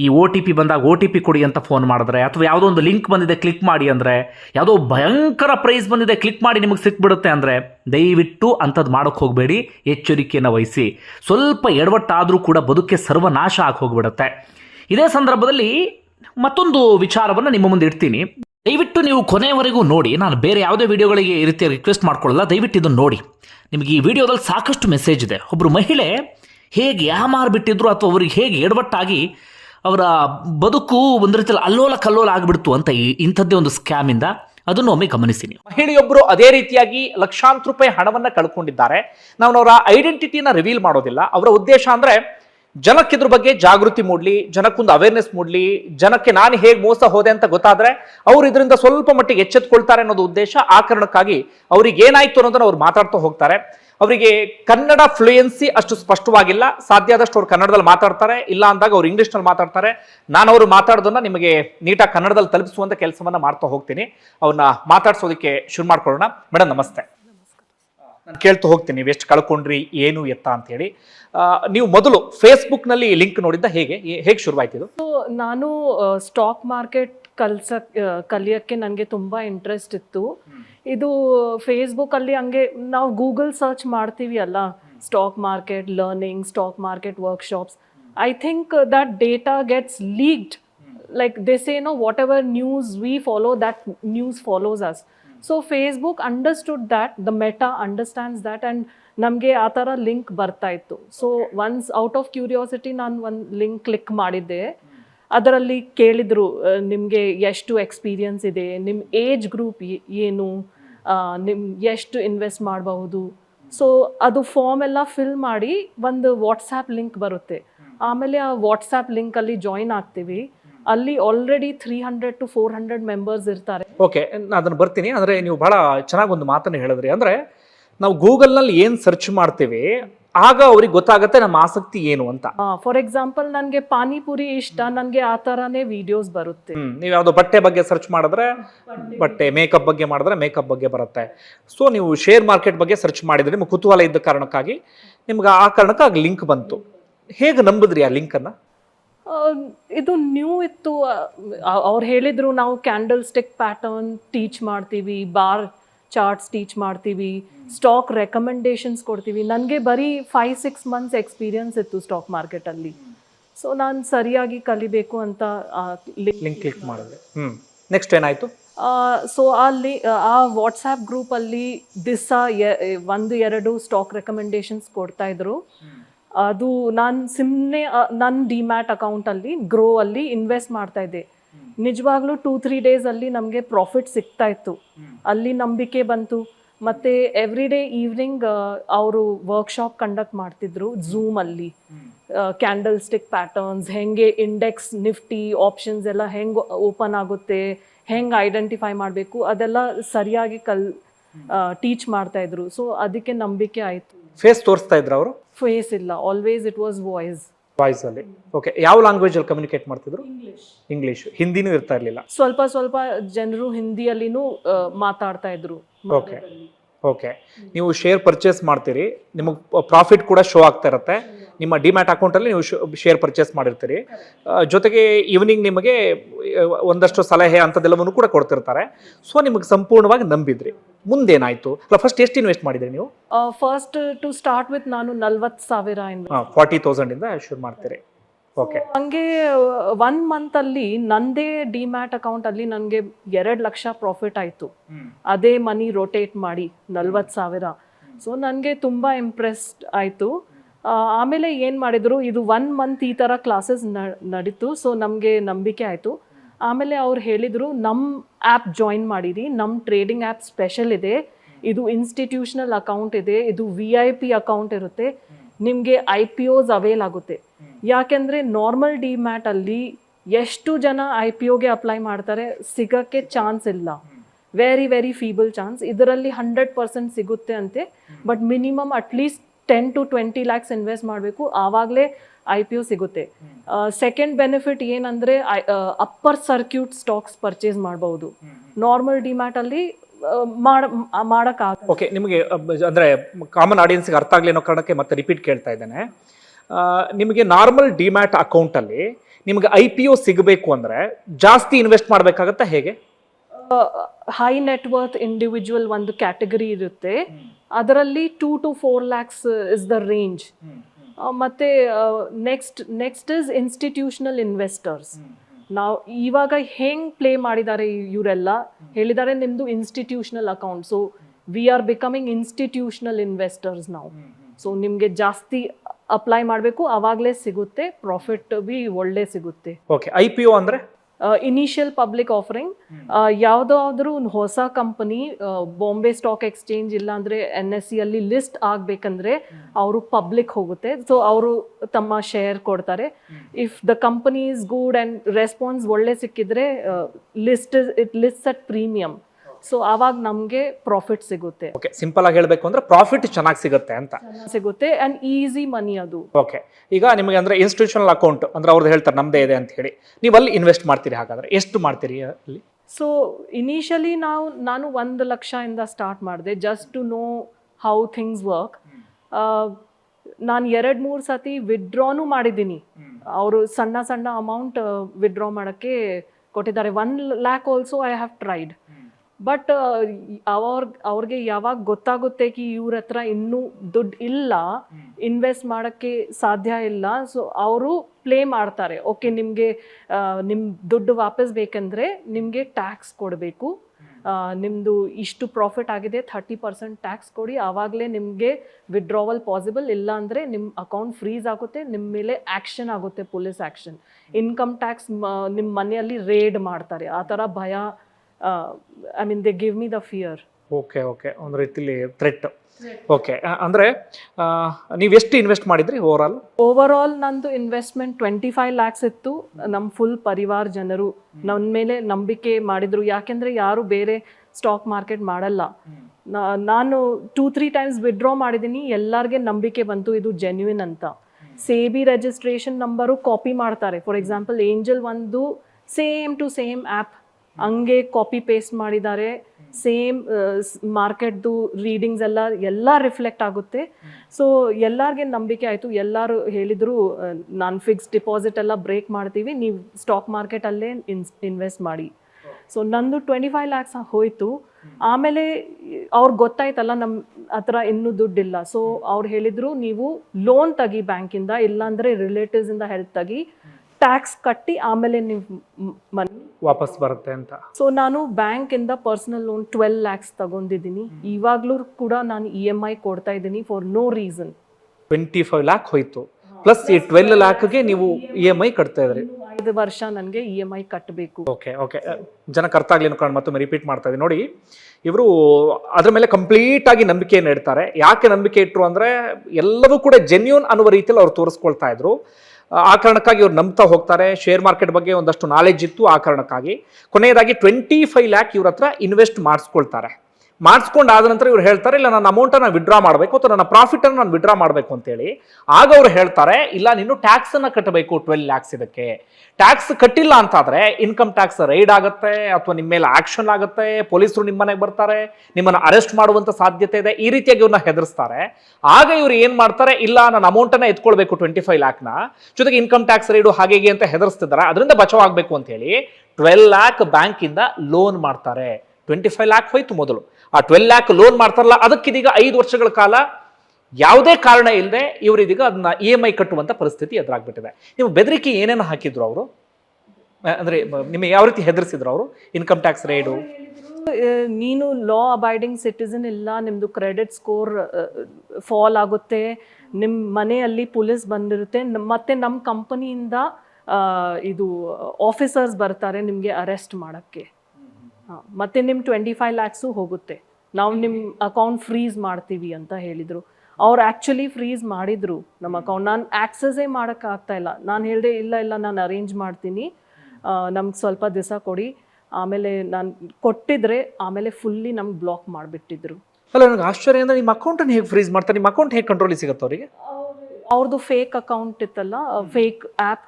ಈ ಒ ಟಿ ಪಿ ಬಂದಾಗ ಒ ಟಿ ಪಿ ಕೊಡಿ ಅಂತ ಫೋನ್ ಮಾಡಿದ್ರೆ, ಅಥವಾ ಯಾವುದೋ ಒಂದು ಲಿಂಕ್ ಬಂದಿದೆ, ಕ್ಲಿಕ್ ಮಾಡಿ ಅಂದರೆ, ಯಾವುದೋ ಭಯಂಕರ ಪ್ರೈಸ್ ಬಂದಿದೆ, ಕ್ಲಿಕ್ ಮಾಡಿ ನಿಮಗೆ ಸಿಕ್ಬಿಡುತ್ತೆ ಅಂದರೆ, ದಯವಿಟ್ಟು ಅಂಥದ್ದು ಮಾಡೋಕ್ಕೆ ಹೋಗಬೇಡಿ, ಎಚ್ಚರಿಕೆಯನ್ನು ವಹಿಸಿ. ಸ್ವಲ್ಪ ಎಡವಟ್ಟಾದರೂ ಕೂಡ ಬದುಕೆ ಸರ್ವನಾಶ ಆಗಿ ಹೋಗ್ಬಿಡುತ್ತೆ. ಇದೇ ಸಂದರ್ಭದಲ್ಲಿ ಮತ್ತೊಂದು ವಿಚಾರವನ್ನು ನಿಮ್ಮ ಮುಂದೆ ಇಡ್ತೀನಿ. ದಯವಿಟ್ಟು ನೀವು ಕೊನೆಯವರೆಗೂ ನೋಡಿ, ನಾನು ಬೇರೆ ಯಾವುದೇ ವಿಡಿಯೋಗಳಿಗೆ ಈ ರೀತಿಯ ರಿಕ್ವೆಸ್ಟ್ ಮಾಡ್ಕೊಳ್ಳಲ್ಲ, ದಯವಿಟ್ಟು ಇದನ್ನು ನೋಡಿ. ನಿಮಗೆ ಈ ವಿಡಿಯೋದಲ್ಲಿ ಸಾಕಷ್ಟು ಮೆಸೇಜ್ ಇದೆ. ಒಬ್ಬರು ಮಹಿಳೆ ಹೇಗೆ ಯಾಮಾರ್ಬಿಟ್ಟಿದ್ರು ಅಥವಾ ಅವ್ರಿಗೆ ಹೇಗೆ ಎಡವಟ್ಟಾಗಿ ಅವರ ಬದುಕು ಒಂದು ರೀತಿಯಲ್ಲಿ ಅಲ್ಲೋಲ ಕಲ್ಲೋಲ ಆಗಿಬಿಡ್ತು ಅಂತ ಈ ಇಂಥದ್ದೇ ಒಂದು ಸ್ಕ್ಯಾಮಿಂದ ಅದನ್ನು ಒಮ್ಮೆ ಗಮನಿಸಿ ನೀವು. ಮಹಿಳೆಯೊಬ್ಬರು ಅದೇ ರೀತಿಯಾಗಿ ಲಕ್ಷಾಂತರ ರೂಪಾಯಿ ಹಣವನ್ನು ಕಳ್ಕೊಂಡಿದ್ದಾರೆ. ನಾವು ಅವರ ಐಡೆಂಟಿಟಿನ ರಿವೀಲ್ ಮಾಡೋದಿಲ್ಲ. ಅವರ ಉದ್ದೇಶ ಅಂದ್ರೆ ಜನಕ್ಕೆ ಇದ್ರ ಬಗ್ಗೆ ಜಾಗೃತಿ ಮೂಡ್ಲಿ, ಜನಕ್ಕೊಂದು ಅವೇರ್ನೆಸ್ ಮೂಡ್ಲಿ, ಜನಕ್ಕೆ ನಾನು ಹೇಗೆ ಮೋಸ ಹೋದೆ ಅಂತ ಗೊತ್ತಾದ್ರೆ ಅವ್ರು ಇದರಿಂದ ಸ್ವಲ್ಪ ಮಟ್ಟಿಗೆ ಎಚ್ಚೆತ್ಕೊಳ್ತಾರೆ ಅನ್ನೋದು ಉದ್ದೇಶ. ಆ ಕಾರಣಕ್ಕಾಗಿ ಅವ್ರಿಗೆ ಏನಾಯ್ತು ಅನ್ನೋದನ್ನ ಅವ್ರು ಮಾತಾಡ್ತಾ ಹೋಗ್ತಾರೆ. ಅವರಿಗೆ ಕನ್ನಡ ಫ್ಲೂಯೆನ್ಸಿ ಅಷ್ಟು ಸ್ಪಷ್ಟವಾಗಿಲ್ಲ. ಸಾಧ್ಯ ಆದಷ್ಟು ಅವ್ರು ಕನ್ನಡದಲ್ಲಿ ಮಾತಾಡ್ತಾರೆ. ಇಲ್ಲ ಅಂದಾಗ ಅವ್ರು ಇಂಗ್ಲಿಷ್ನಲ್ಲಿ ಮಾತಾಡ್ತಾರೆ. ನಾನು ಅವರು ಮಾತಾಡೋದನ್ನ ನಿಮಗೆ ನೀಟಾಗಿ ಕನ್ನಡದಲ್ಲಿ ತಲುಪಿಸುವಂತ ಕೆಲಸವನ್ನ ಮಾಡ್ತಾ ಹೋಗ್ತೀನಿ. ಅವ್ರನ್ನ ಮಾತಾಡ್ಸೋದಕ್ಕೆ ಶುರು ಮಾಡ್ಕೊಳ್ಳೋಣ. ಮೇಡಮ್ ನಮಸ್ತೆ. ನಾನು ಕೇಳ್ತಾ ಹೋಗ್ತೀನಿ ನೀವು ಎಷ್ಟು ಕಳ್ಕೊಂಡ್ರಿ ಏನು ಎತ್ತ ಅಂತ ಹೇಳಿ ನೀವು ಮೊದಲು ಫೇಸ್ಬುಕ್ನಲ್ಲಿ ಲಿಂಕ್ ನೋಡಿದ್ದ ಹೇಗೆ? ಹೇಗೆ ಶುರುವಾಯ್ತು ಇದು? ಸೊ ನಾನು ಸ್ಟಾಕ್ ಮಾರ್ಕೆಟ್ ಕಲ್ಸಕ್ ಕಲಿಯೋಕ್ಕೆ ನನಗೆ ತುಂಬ ಇಂಟ್ರೆಸ್ಟ್ ಇತ್ತು. ಇದು ಫೇಸ್ಬುಕ್ಕಲ್ಲಿ ಹಂಗೆ ನಾವು ಗೂಗಲ್ ಸರ್ಚ್ ಮಾಡ್ತೀವಿ ಅಲ್ಲ? Stock market learning stock market workshops. I think that data gets leaked. Like this ಏನೋ whatever news we follow that news follows us. So Facebook understood that the Meta understands that and ನಮಗೆ ಆ ಥರ link ಬರ್ತಾ ಇತ್ತು. So once out of curiosity ನಾನು ಒಂದು link click ಮಾಡಿದ್ದೆ. ಅದರಲ್ಲಿ ಕೇಳಿದರು ನಿಮಗೆ ಎಷ್ಟು ಎಕ್ಸ್ಪೀರಿಯನ್ಸ್ ಇದೆ ನಿಮ್ಮ ಏಜ್ ಗ್ರೂಪ್ ಏನು ನಿಮ್ಮ ಎಷ್ಟು ಇನ್ವೆಸ್ಟ್ ಮಾಡಬಹುದು. ಸೊ ಅದು ಫಾರ್ಮ್ ಎಲ್ಲ ಫಿಲ್ ಮಾಡಿ ಒಂದು ವಾಟ್ಸಾಪ್ ಲಿಂಕ್ ಬರುತ್ತೆ. ಆಮೇಲೆ ಆ ವಾಟ್ಸಾಪ್ ಲಿಂಕಲ್ಲಿ ಜಾಯಿನ್ ಆಗ್ತೀವಿ. ಅಲ್ಲಿ already three hundred to four hundred members ಇರ್ತಾರೆ. ಓಕೆ ನಾನು ಅದನ್ನು ಬರ್ತೀನಿ. ಅಂದರೆ ನೀವು ಭಾಳ ಚೆನ್ನಾಗಿ ಒಂದು ಮಾತನ್ನು ಹೇಳಿದ್ರಿ. ಅಂದರೆ ನಾವು ಗೂಗಲ್ನಲ್ಲಿ ಏನು ಸರ್ಚ್ ಮಾಡ್ತೀವಿ ಆಗ ಅವ್ರಿಗೆ ಗೊತ್ತಾಗುತ್ತೆ ನಮ್ಮ ಆಸಕ್ತಿ ಏನು ಅಂತ. ಫಾರ್ ಎಕ್ಸಾಂಪಲ್ ನನಗೆ ಪಾನಿಪುರಿ ಇಷ್ಟ. ನನಗೆ ಆ ಥರನೇ ವಿಡಿಯೋಸ್ ಬರುತ್ತೆ. ನೀವು ಯಾವುದೋ ಬಟ್ಟೆ ಬಗ್ಗೆ ಸರ್ಚ್ ಮಾಡಿದ್ರೆ ಬಟ್ಟೆ ಮೇಕಪ್ ಬಗ್ಗೆ ಮಾಡಿದ್ರೆ ಮೇಕಪ್ ಬಗ್ಗೆ ಬರುತ್ತೆ. ಸೊ ನೀವು ಶೇರ್ ಮಾರ್ಕೆಟ್ ಬಗ್ಗೆ ಸರ್ಚ್ ಮಾಡಿದ್ರೆ ನಿಮ್ಗೆ ಕುತೂಹಲ ಇದ್ದ ಕಾರಣಕ್ಕಾಗಿ ನಿಮ್ಗೆ ಆ ಕಾರಣಕ್ಕಾಗಿ ಲಿಂಕ್ ಬಂತು. ಹೇಗೆ ನಂಬಿದ್ರಿ ಆ ಲಿಂಕನ್ನು ಇದು ನ್ಯೂ ಇತ್ತು. ಅವ್ರು ಹೇಳಿದ್ರು ನಾವು ಕ್ಯಾಂಡಲ್ ಸ್ಟಿಕ್ ಪ್ಯಾಟರ್ನ್ ಟೀಚ್ ಮಾಡ್ತೀವಿ ಬಾರ್ ಚಾರ್ಟ್ಸ್ ಟೀಚ್ ಮಾಡ್ತೀವಿ ಸ್ಟಾಕ್ ರೆಕಮೆಂಡೇಶನ್ಸ್ ಕೊಡ್ತೀವಿ. ನನಗೆ ಬರೀ ಫೈವ್ ಸಿಕ್ಸ್ ಮಂತ್ಸ್ ಎಕ್ಸ್ಪೀರಿಯನ್ಸ್ ಇತ್ತು ಸ್ಟಾಕ್ ಮಾರ್ಕೆಟಲ್ಲಿ ಸೊ ನಾನು ಸರಿಯಾಗಿ ಕಲಿಬೇಕು ಅಂತ ಲಿಂಕ್ ಕ್ಲಿಕ್ ಮಾಡಿದೆ. ನೆಕ್ಸ್ಟ್ ಏನಾಯಿತು? ಸೊ ಅಲ್ಲಿ ಆ ವಾಟ್ಸಾಪ್ ಗ್ರೂಪಲ್ಲಿ ದಿವಸ ಒಂದು ಎರಡು ಸ್ಟಾಕ್ ರೆಕಮೆಂಡೇಶನ್ಸ್ ಕೊಡ್ತಾ ಇದ್ರು. ಅದು ನಾನು ಸುಮ್ಮನೆ ನನ್ನ ಡಿಮ್ಯಾಟ್ ಅಕೌಂಟಲ್ಲಿ ಗ್ರೋ ಅಲ್ಲಿ ಇನ್ವೆಸ್ಟ್ ಮಾಡ್ತಾ ಇದ್ದೆ. ನಿಜವಾಗ್ಲೂ ಟೂ, ತ್ರೀ ಅಲ್ಲಿ ನಮಗೆ ಪ್ರಾಫಿಟ್ ಸಿಗ್ತಾ ಇತ್ತು. ಅಲ್ಲಿ ನಂಬಿಕೆ ಬಂತು. ಮತ್ತೆ ಎವ್ರಿ ಡೇ ಈವ್ನಿಂಗ್ ಅವರು ವರ್ಕ್ಶಾಪ್ ಕಂಡಕ್ಟ್ ಮಾಡ್ತಿದ್ರು ಝೂಮ್ ಅಲ್ಲಿ. ಕ್ಯಾಂಡಲ್ ಸ್ಟಿಕ್ ಪ್ಯಾಟರ್ನ್ಸ್ ಹೆಂಗೆ ಇಂಡೆಕ್ಸ್ ನಿಫ್ಟಿ ಆಪ್ಷನ್ಸ್ ಎಲ್ಲ ಹೆಂಗೆ ಓಪನ್ ಆಗುತ್ತೆ, ಹೆಂಗೆ ಐಡೆಂಟಿಫೈ ಮಾಡಬೇಕು, ಅದೆಲ್ಲ ಸರಿಯಾಗಿ ಕಲ್ ಟೀಚ್ ಮಾಡ್ತಾ ಇದ್ರು. ಸೊ ಅದಕ್ಕೆ ನಂಬಿಕೆ ಆಯಿತು. ಫೇಸ್ ತೋರಿಸ್ತಾ ಇದ್ರು ಅವರು? ಫೇಸ್ ಇಲ್ಲ always it was voice voice ಅಲ್ಲಿ. ಓಕೆ ಯಾವ ಲ್ಯಾಂಗ್ವೇಜಲ್ಲಿ ಕಮ್ಯುನಿಕೇಟ್ ಮಾಡ್ತಿದ್ರು? ಇಂಗ್ಲಿಷ್ ಹಿಂದಿನೂ ಇರ್ತಾ ಇರಲಿಲ್ಲ. ಸ್ವಲ್ಪ ಸ್ವಲ್ಪ ಜನರು ಹಿಂದಿಯಲ್ಲಿನೂ ಆ, ಮಾತಾಡ್ತಾ ಇದ್ರು. ಓಕೆ ಓಕೆ ನೀವು ಶೇರ್ ಪರ್ಚೇಸ್ ಮಾಡ್ತೀರಿ ನಿಮಗೆ ಪ್ರಾಫಿಟ್ ಕೂಡ ಶೋ ಆಗ್ತಾ ಇರುತ್ತೆ. ನಿಮ್ಮ ಡಿಮ್ಯಾಟ್ ಅಕೌಂಟಲ್ಲಿ ನೀವು ಶೇರ್ ಪರ್ಚೇಸ್ ಮಾಡಿರ್ತೀರಿ. ಜೊತೆಗೆ ಈವ್ನಿಂಗ್ ನಿಮಗೆ ಒಂದಷ್ಟು ಸಲಹೆ ಅಂಥದ್ದೆಲ್ಲವನ್ನು ಕೂಡ ಕೊಡ್ತಿರ್ತಾರೆ. ಸೊ ನಿಮಗೆ ಸಂಪೂರ್ಣವಾಗಿ ನಂಬಿದ್ರಿ. ಮುಂದೇನಾಯ್ತು? ಅಲ್ಲ ಫಸ್ಟ್ ಎಷ್ಟು ಇನ್ವೆಸ್ಟ್ ಮಾಡಿದ್ರಿ ನೀವು? ಫಸ್ಟ್ ಟು ಸ್ಟಾರ್ಟ್ ವಿತ್ ನಾನು ನಲ್ವತ್ತು ಸಾವಿರ ಫಾರ್ಟಿ ತೌಸಂಡಿಂದ ಶುರು ಮಾಡ್ತೀರಿ. ಹಂಗೆ ಒನ್ ಮಂತ್ ಅಲ್ಲಿ ನಂದೇ ಡಿಮ್ಯಾಟ್ ಅಕೌಂಟ್ ಅಲ್ಲಿ ನನಗೆ ಎರಡು ಲಕ್ಷ ಪ್ರಾಫಿಟ್ ಆಯ್ತು. ಅದೇ ಮನಿ ರೊಟೇಟ್ ಮಾಡಿ ನಲ್ವತ್ ಸಾವಿರ. ಸೊ ನನಗೆ ತುಂಬಾ ಇಂಪ್ರೆಸ್ಡ್ ಆಯಿತು. ಆಮೇಲೆ ಏನು ಮಾಡಿದ್ರು ಇದು ಒನ್ ಮಂತ್ ಈ ಥರ ಕ್ಲಾಸಸ್ ನಡೀತು. ಸೊ ನಮಗೆ ನಂಬಿಕೆ ಆಯಿತು. ಆಮೇಲೆ ಅವ್ರು ಹೇಳಿದರು ನಮ್ಮ ಆ್ಯಪ್ ಜಾಯಿನ್ ಮಾಡಿರಿ. ನಮ್ಮ ಟ್ರೇಡಿಂಗ್ ಆ್ಯಪ್ ಸ್ಪೆಷಲ್ ಇದೆ. ಇದು ಇನ್ಸ್ಟಿಟ್ಯೂಷನಲ್ ಅಕೌಂಟ್ ಇದೆ. ಇದು ವಿ ಐ ಪಿ ಅಕೌಂಟ್ ಇರುತ್ತೆ. ನಿಮಗೆ ಐ ಪಿ ಓಸ್ ಅವೇಲ್ ಆಗುತ್ತೆ. ಯಾಕೆಂದರೆ ನಾರ್ಮಲ್ ಡಿಮ್ಯಾಟ್ ಅಲ್ಲಿ ಎಷ್ಟು ಜನ ಐ ಪಿ ಓಗೆ ಅಪ್ಲೈ ಮಾಡ್ತಾರೆ ಸಿಗೋಕ್ಕೆ ಚಾನ್ಸ್ ಇಲ್ಲ. ವೆರಿ ವೆರಿ ಫೀಬಲ್ ಚಾನ್ಸ್ ಇದರಲ್ಲಿ ಹಂಡ್ರೆಡ್ ಪರ್ಸೆಂಟ್ ಸಿಗುತ್ತೆ ಅಂತೆ. But minimum at least ten to twenty lakhs invest ಮಾಡಬೇಕು. ಆವಾಗಲೇ ಐ ಪಿ ಒ ಸಿಗುತ್ತೆ. ಸೆಕೆಂಡ್ ಬೆನಿಫಿಟ್ ಏನಂದರೆ ಅಪ್ಪರ್ ಸರ್ಕ್ಯೂಟ್ ಸ್ಟಾಕ್ಸ್ ಪರ್ಚೇಸ್ ಮಾಡ್ಬೋದು. ನಾರ್ಮಲ್ ಡಿಮ್ಯಾಟಲ್ಲಿ ಮಾಡೋಕ್ಕಾಗ ಓಕೆ ನಿಮಗೆ ಅಂದರೆ ಕಾಮನ್ ಆಡಿಯನ್ಸ್ಗೆ ಅರ್ಥ ಆಗಲಿ ಅನ್ನೋ ಕಾರಣಕ್ಕೆ ಮತ್ತೆ ರಿಪೀಟ್ ಕೇಳ್ತಾ ಇದ್ದೇನೆ. ನಿಮಗೆ ನಾರ್ಮಲ್ ಡಿಮ್ಯಾಟ್ ಅಕೌಂಟಲ್ಲಿ ನಿಮಗೆ ಐ ಪಿ ಒ ಸಿಗಬೇಕು ಅಂದರೆ ಜಾಸ್ತಿ ಇನ್ವೆಸ್ಟ್ ಮಾಡಬೇಕಾಗತ್ತಾ ಹೇಗೆ? ಹೈ ನೆಟ್ವರ್ತ್ ಇಂಡಿವಿಜುವಲ್ ಒಂದು ಕ್ಯಾಟಗರಿ ಇರುತ್ತೆ. ಅದರಲ್ಲಿ two to four lakhs is the range ಮತ್ತೆ next next is institutional investors ನಾವು ಇವಾಗ ಹೆಂಗ್ ಪ್ಲೇ ಮಾಡಿದ್ದಾರೆ ಇವರೆಲ್ಲ? ಹೇಳಿದ್ದಾರೆ ನಿಮ್ದು institutional account so we are becoming institutional investors ನಾವು ಸೊ ನಿಮಗೆ ಜಾಸ್ತಿ ಅಪ್ಲೈ ಮಾಡಬೇಕು ಆವಾಗಲೇ ಸಿಗುತ್ತೆ ಪ್ರಾಫಿಟ್ ಬಿ ಒಳ್ಳೆ ಸಿಗುತ್ತೆ. ಓಕೆ ಐ ಪಿ ಒ ಅಂದರೆ? ಇನಿಷಿಯಲ್ ಪಬ್ಲಿಕ್ ಆಫರಿಂಗ್ ಯಾವುದಾದ್ರೂ ಒಂದು ಹೊಸ ಕಂಪನಿ ಬಾಂಬೆ ಸ್ಟಾಕ್ ಎಕ್ಸ್ಚೇಂಜ್ ಇಲ್ಲಾಂದ್ರೆ ಎನ್ ಎಸ್ ಸಿ ಅಲ್ಲಿ ಲಿಸ್ಟ್ ಆಗ್ಬೇಕಂದ್ರೆ ಅವರು ಪಬ್ಲಿಕ್ ಹೋಗುತ್ತೆ. ಸೊ ಅವರು ತಮ್ಮ ಶೇರ್ ಕೊಡ್ತಾರೆ. If the company is good and response ಒಳ್ಳೆ ಸಿಕ್ಕಿದ್ರೆ list it list at premium so ಆವಾಗ ನಮಗೆ ಪ್ರಾಫಿಟ್ ಸಿಗುತ್ತೆ. ಓಕೆ ಸಿಂಪಲ್ ಆಗಿ ಹೇಳಬೇಕು ಅಂದ್ರೆ ಪ್ರಾಫಿಟ್ ಚೆನ್ನಾಗಿ ಸಿಗುತ್ತೆ ಅಂತ. ಸಿಗುತ್ತೆ ಅಂಡ್ ಈಸಿ ಮನಿ ಅದು. ಓಕೆ ಈಗ ನಿಮಗೆ ಅಂದ್ರೆ ಇನ್ಸ್ಟಿಟ್ಯೂಷನಲ್ ಅಕೌಂಟ್ ಅಂದ್ರೆ ಅವ್ರದ್ದು ಹೇಳ್ತಾರೆ ನಮ್ದೇ ಇದೆ ಅಂತ ಹೇಳಿ. ನೀವು ಅಲ್ಲಿ ಇನ್ವೆಸ್ಟ್ ಮಾಡ್ತೀರಿ ಹಾಗಾದ್ರೆ? ಎಷ್ಟು ಮಾಡ್ತೀರಿ ಅಲ್ಲಿ? ಸೊ ಇನಿಷಿಯಲಿ ನಾವು ನಾನು ಒಂದು ಲಕ್ಷದಿಂದ ಸ್ಟಾರ್ಟ್ ಮಾಡಿದೆ just to know how things work ನಾನು ಎರಡು ಮೂರು ಸತಿ ವಿಡ್ರಾನು ಮಾಡಿದ್ದೀನಿ. ಅವರು ಸಣ್ಣ ಸಣ್ಣ ಅಮೌಂಟ್ ವಿಡ್ರಾ ಮಾಡೋಕ್ಕೆ ಕೊಟ್ಟಿದ್ದಾರೆ. One lakh also I have tried but ಅವ್ರ ಅವ್ರಿಗೆ ಯಾವಾಗ ಗೊತ್ತಾಗುತ್ತೆ ಕಿ ಇವ್ರ ಹತ್ರ ಇನ್ನೂ ದುಡ್ಡು ಇಲ್ಲ ಇನ್ವೆಸ್ಟ್ ಮಾಡೋಕ್ಕೆ ಸಾಧ್ಯ ಇಲ್ಲ ಸೊ ಅವರು ಪ್ಲೇ ಮಾಡ್ತಾರೆ. ಓಕೆ ನಿಮಗೆ ನಿಮ್ಮ ದುಡ್ಡು ವಾಪಸ್ ಬೇಕಂದರೆ ನಿಮಗೆ ಟ್ಯಾಕ್ಸ್ ಕೊಡಬೇಕು. ನಿಮ್ಮದು ಇಷ್ಟು ಪ್ರಾಫಿಟ್ ಆಗಿದೆ ಥರ್ಟಿ ಪರ್ಸೆಂಟ್ ಟ್ಯಾಕ್ಸ್ ಕೊಡಿ. ಆವಾಗಲೇ ನಿಮಗೆ ವಿಡ್ರಾವಲ್ ಪಾಸಿಬಲ್ ಇಲ್ಲ ಅಂದರೆ ನಿಮ್ಮ ಅಕೌಂಟ್ ಫ್ರೀಸ್ ಆಗುತ್ತೆ ನಿಮ್ಮ ಮೇಲೆ ಆ್ಯಕ್ಷನ್ ಆಗುತ್ತೆ ಪೊಲೀಸ್ ಆ್ಯಕ್ಷನ್ ಇನ್ಕಮ್ ಟ್ಯಾಕ್ಸ್ ನಿಮ್ಮ ಮನೆಯಲ್ಲಿ ರೇಡ್ ಮಾಡ್ತಾರೆ. ಆ ಥರ ಭಯ I mean they give me the fear okay okay ಒಂದು ರೀತಿಲಿ ಥ್ರೆಟ್ ಓಕೆ ಅಂದ್ರೆ ನೀವು ಎಷ್ಟು ಇನ್ವೆಸ್ಟ್ ಮಾಡಿದ್ರಿ ಓವರ್ ಆಲ್ ಓವರ್ ಆಲ್ ನಂದು ಇನ್ವೆಸ್ಟ್ಮೆಂಟ್ ಟ್ವೆಂಟಿ ಫೈವ್ ಲ್ಯಾಕ್ಸ್ ಇತ್ತು. ನಮ್ಮ ಫುಲ್ ಪರಿವಾರ ಜನರು. ನನ್ನ ಮೇಲೆ ನಂಬಿಕೆ ಮಾಡಿದ್ರು. ಯಾಕೆಂದ್ರೆ ಯಾರು ಬೇರೆ ಸ್ಟಾಕ್ ಮಾರ್ಕೆಟ್ ಮಾಡಲ್ಲ. ನಾನು ಟೂ ತ್ರೀ ಟೈಮ್ಸ್ ವಿಡ್ರಾ ಮಾಡಿದ್ದೀನಿ. ಎಲ್ಲರಿಗೆ ನಂಬಿಕೆ ಬಂತು. ಇದು ಜೆನ್ಯೂನ್ ಅಂತ. ಸೇಬಿ ರಿಜಿಸ್ಟ್ರೇಷನ್ ನಂಬರು ಕಾಪಿ ಮಾಡ್ತಾರೆ. ಫಾರ್ ಎಕ್ಸಾಂಪಲ್ ಏಂಜಲ್ ಒಂದು ಸೇಮ್ ಟು ಸೇಮ್ ಆ್ಯಪ್ ಹಂಗೆ ಕಾಪಿ ಪೇಸ್ಟ್ ಮಾಡಿದ್ದಾರೆ ಸೇಮ್ ಮಾರ್ಕೆಟ್ದು ರೀಡಿಂಗ್ಸ್ ಎಲ್ಲ ಎಲ್ಲ ರಿಫ್ಲೆಕ್ಟ್ ಆಗುತ್ತೆ. ಸೊ ಎಲ್ಲರಿಗೆ ನಂಬಿಕೆ ಆಯಿತು. ಎಲ್ಲರೂ ಹೇಳಿದರು ನಾನು ಫಿಕ್ಸ್ ಡಿಪಾಸಿಟ್ ಎಲ್ಲ ಬ್ರೇಕ್ ಮಾಡ್ತೀವಿ, ನೀವು ಸ್ಟಾಕ್ ಮಾರ್ಕೆಟಲ್ಲೇ ಇನ್ಸ್ ಇನ್ವೆಸ್ಟ್ ಮಾಡಿ. ಸೊ ನಂದು ಟ್ವೆಂಟಿ ಫೈವ್ ಲ್ಯಾಕ್ಸ್ ಹೋಯಿತು. ಆಮೇಲೆ ಅವ್ರಿಗೆ ಗೊತ್ತಾಯ್ತಲ್ಲ ನಮ್ಮ ಹತ್ರ ಇನ್ನೂ ದುಡ್ಡಿಲ್ಲ. ಸೊ ಅವ್ರು ಹೇಳಿದರು, ನೀವು ಲೋನ್ ತಗಿ ಬ್ಯಾಂಕಿಂದ ಇಲ್ಲಾಂದರೆ ರಿಲೇಟಿವ್ಸಿಂದ ಹೆಲ್ಪ್ ತೆಗಿ ಟ್ಯಾಕ್ಸ್ ಕಟ್ಟಿ ಆಮೇಲೆ ನೀವು ಮನಿ ವಾಪಸ್ ಬರುತ್ತೆ ಅಂತ. ಸೊ ನಾನು ಬ್ಯಾಂಕಿಂದ ಪರ್ಸನಲ್ ಲೋನ್ ಟ್ವೆಲ್ ಲ್ಯಾಕ್ಸ್ ತಗೊಂಡಿದ್ದೀನಿ. ಇವಾಗ್ಲೂ ಕೂಡ ನಾನು ಇ ಎಂ ಐ ಕೊಡ್ತಾ ಇದ್ದೀನಿ for no reason twenty five lakh ಹೋಯ್ತು ಪ್ಲಸ್ ಈ ಟ್ವೆಲ್ ಲ್ಯಾಕ್ಗೆ ನೀವು ಇ ಎಂ ಐ ಕಟ್ತಾ ಇದ್ರಿ. ಐದು ವರ್ಷ ನನಗೆ ಇ ಎಂ ಐ ಕಟ್ಟಬೇಕು ಓಕೆ ಓಕೆ ಜನಕ್ಕೆ ಅರ್ಥ ಆಗ್ಲಿ ಅನ್ಕೊಂಡು ಮತ್ತೊಮ್ಮೆ ರಿಪೀಟ್ ಮಾಡ್ತಾ ಇದ್ದೀನಿ. ನೋಡಿ ಇವರು ಅದ್ರ ಮೇಲೆ ಕಂಪ್ಲೀಟ್ ಆಗಿ ನಂಬಿಕೆಯನ್ನು ಇಡ್ತಾರೆ. ಯಾಕೆ ನಂಬಿಕೆ ಇಟ್ಟರು ಅಂದರೆ ಎಲ್ಲವೂ ಕೂಡ ಜೆನ್ಯೂನ್ ಅನ್ನುವ ರೀತಿಯಲ್ಲಿ ಅವ್ರು ತೋರಿಸ್ಕೊಳ್ತಾ ಇದ್ರು. ಆ ಕಾರಣಕ್ಕಾಗಿ ಇವ್ರು ನಂಬ್ತಾ ಹೋಗ್ತಾರೆ. ಶೇರ್ ಮಾರ್ಕೆಟ್ ಬಗ್ಗೆ ಒಂದಷ್ಟು ನಾಲೆಜ್ ಇತ್ತು ಆ ಕಾರಣಕ್ಕಾಗಿ. ಕೊನೆಯದಾಗಿ ಟ್ವೆಂಟಿ ಫೈವ್ ಲ್ಯಾಕ್ ಇವ್ರ ಹತ್ರ ಇನ್ವೆಸ್ಟ್ ಮಾಡಿಸ್ಕೊಳ್ತಾರೆ. ಮಾಡಿಸ್ಕೊಂಡು ಆದ ನಂತರ ಇವ್ರು ಹೇಳ್ತಾರೆ, ಇಲ್ಲ, ನನ್ನ ಅಮೌಂಟನ್ನು ವಿಡ್ರಾ ಮಾಡಬೇಕು ಅಥವಾ ನನ್ನ ಪ್ರಾಫಿಟನ್ನು ನಾನು ವಿಡ್ರಾ ಮಾಡಬೇಕು ಅಂತೇಳಿ. ಆಗ ಅವ್ರು ಹೇಳ್ತಾರೆ, ಇಲ್ಲ, ನೀನು ಟ್ಯಾಕ್ಸನ್ನು ಕಟ್ಟಬೇಕು ಟ್ವೆಲ್ ಲ್ಯಾಕ್ಸ್ ಇದಕ್ಕೆ. ಟ್ಯಾಕ್ಸ್ ಕಟ್ಟಿಲ್ಲ ಅಂತಾದರೆ ಇನ್ಕಮ್ ಟ್ಯಾಕ್ಸ್ ರೈಡ್ ಆಗುತ್ತೆ ಅಥವಾ ನಿಮ್ಮ ಮೇಲೆ ಆ್ಯಕ್ಷನ್ ಆಗುತ್ತೆ, ಪೊಲೀಸರು ನಿಮ್ಮ ಮನೆಗೆ ಬರ್ತಾರೆ, ನಿಮ್ಮನ್ನು ಅರೆಸ್ಟ್ ಮಾಡುವಂಥ ಸಾಧ್ಯತೆ ಇದೆ. ಈ ರೀತಿಯಾಗಿ ಇವ್ರನ್ನ ಹೆದರ್ಸ್ತಾರೆ. ಆಗ ಇವ್ರು ಏನು ಮಾಡ್ತಾರೆ, ಇಲ್ಲ, ನನ್ನ ಅಮೌಂಟನ್ನು ಎತ್ಕೊಳ್ಬೇಕು ಟ್ವೆಂಟಿ ಫೈವ್ ಲ್ಯಾಕ್ನ ಜೊತೆಗೆ ಇನ್ಕಮ್ ಟ್ಯಾಕ್ಸ್ ರೈಡು ಹಾಗೆ ಅಂತ ಹೆದರ್ಸ್ತಿದ್ದಾರೆ ಅದರಿಂದ ಬಚಾವ್ ಆಗಬೇಕು ಅಂತ ಹೇಳಿ ಟ್ವೆಲ್ ಲ್ಯಾಕ್ ಬ್ಯಾಂಕಿಂದ ಲೋನ್ ಮಾಡ್ತಾರೆ. ಟ್ವೆಂಟಿ ಫೈವ್ ಲ್ಯಾಕ್ ಹೋಯ್ತು ಮೊದಲು. ಆ ಟ್ವೆಲ್ ಲ್ಯಾಕ್ ಲೋನ್ ಮಾಡ್ತಾರಲ್ಲ ಅದಕ್ಕಿದೀಗ ಐದು ವರ್ಷಗಳ ಕಾಲ ಯಾವುದೇ ಕಾರಣ ಇಲ್ಲದೆ ಇವರಿದೀಗ ಅದನ್ನ ಇ ಎಂ ಐ ಕಟ್ಟುವಂತ ಪರಿಸ್ಥಿತಿ ಎದುರಾಗ್ಬಿಟ್ಟಿದೆ. ನೀವು ಬೆದರಿಕೆ ಏನೇನು ಹಾಕಿದ್ರು ಅವರು? ಅಂದ್ರೆ ನಿಮಗೆ ಯಾವ ರೀತಿ ಹೆದರಿಸಿದ್ರು ಅವರು? ಇನ್ಕಮ್ ಟ್ಯಾಕ್ಸ್ ರೈಡು ನೀನು ಲಾ ಅಬೈಡಿಂಗ್ ಸಿಟಿಸನ್ ಇಲ್ಲ ನಿಮ್ಮದು ಕ್ರೆಡಿಟ್ ಸ್ಕೋರ್ ಫಾಲ್ ಆಗುತ್ತೆ ನಿಮ್ಮ ಮನೆಯಲ್ಲಿ ಪೊಲೀಸ್ ಬಂದಿರುತ್ತೆ ಮತ್ತೆ ನಮ್ಮ ಕಂಪನಿಯಿಂದ ಇದು ಆಫೀಸರ್ಸ್ ಬರ್ತಾರೆ ನಿಮಗೆ ಅರೆಸ್ಟ್ ಮಾಡೋಕ್ಕೆ. ಮತ್ತು ನಿಮ್ಮ ಟ್ವೆಂಟಿ ಫೈವ್ ಲ್ಯಾಕ್ಸು ಹೋಗುತ್ತೆ. ನಾವು ನಿಮ್ಮ ಅಕೌಂಟ್ ಫ್ರೀಸ್ ಮಾಡ್ತೀವಿ ಅಂತ ಹೇಳಿದರು. ಅವ್ರು ಆ್ಯಕ್ಚುಲಿ ಫ್ರೀಸ್ ಮಾಡಿದರು ನಮ್ಮ ಅಕೌಂಟ್ ನಾನು ಆ್ಯಕ್ಸಸ್ಸೇ ಮಾಡೋಕ್ಕಾಗ್ತಾ ಇಲ್ಲ. ನಾನು ಹೇಳಿದೆ ಇಲ್ಲ ಇಲ್ಲ ನಾನು ಅರೇಂಜ್ ಮಾಡ್ತೀನಿ. ನಮ್ಗೆ ಸ್ವಲ್ಪ ದಿವಸ ಕೊಡಿ. ಆಮೇಲೆ ನಾನು ಕೊಟ್ಟಿದ್ರೆ ಆಮೇಲೆ ಫುಲ್ಲಿ ನಮ್ಗೆ ಬ್ಲಾಕ್ ಮಾಡಿಬಿಟ್ಟಿದ್ರು. ಅಲ್ಲ ನನಗೆ ಆಶ್ಚರ್ಯ ಅಂದರೆ ನಿಮ್ಮ ಅಕೌಂಟನ್ನು ಹೇಗೆ ಫ್ರೀಸ್ ಮಾಡ್ತಾರೆ? ನಿಮ್ಮ ಅಕೌಂಟ್ ಹೇಗೆ ಕಂಟ್ರೋಲಿಗೆ ಸಿಗುತ್ತೆ ಅವರಿಗೆ? ಅವ್ರದ್ದು ಫೇಕ್ ಅಕೌಂಟ್ ಇತ್ತಲ್ಲ ಫೇಕ್ ಆ್ಯಪ್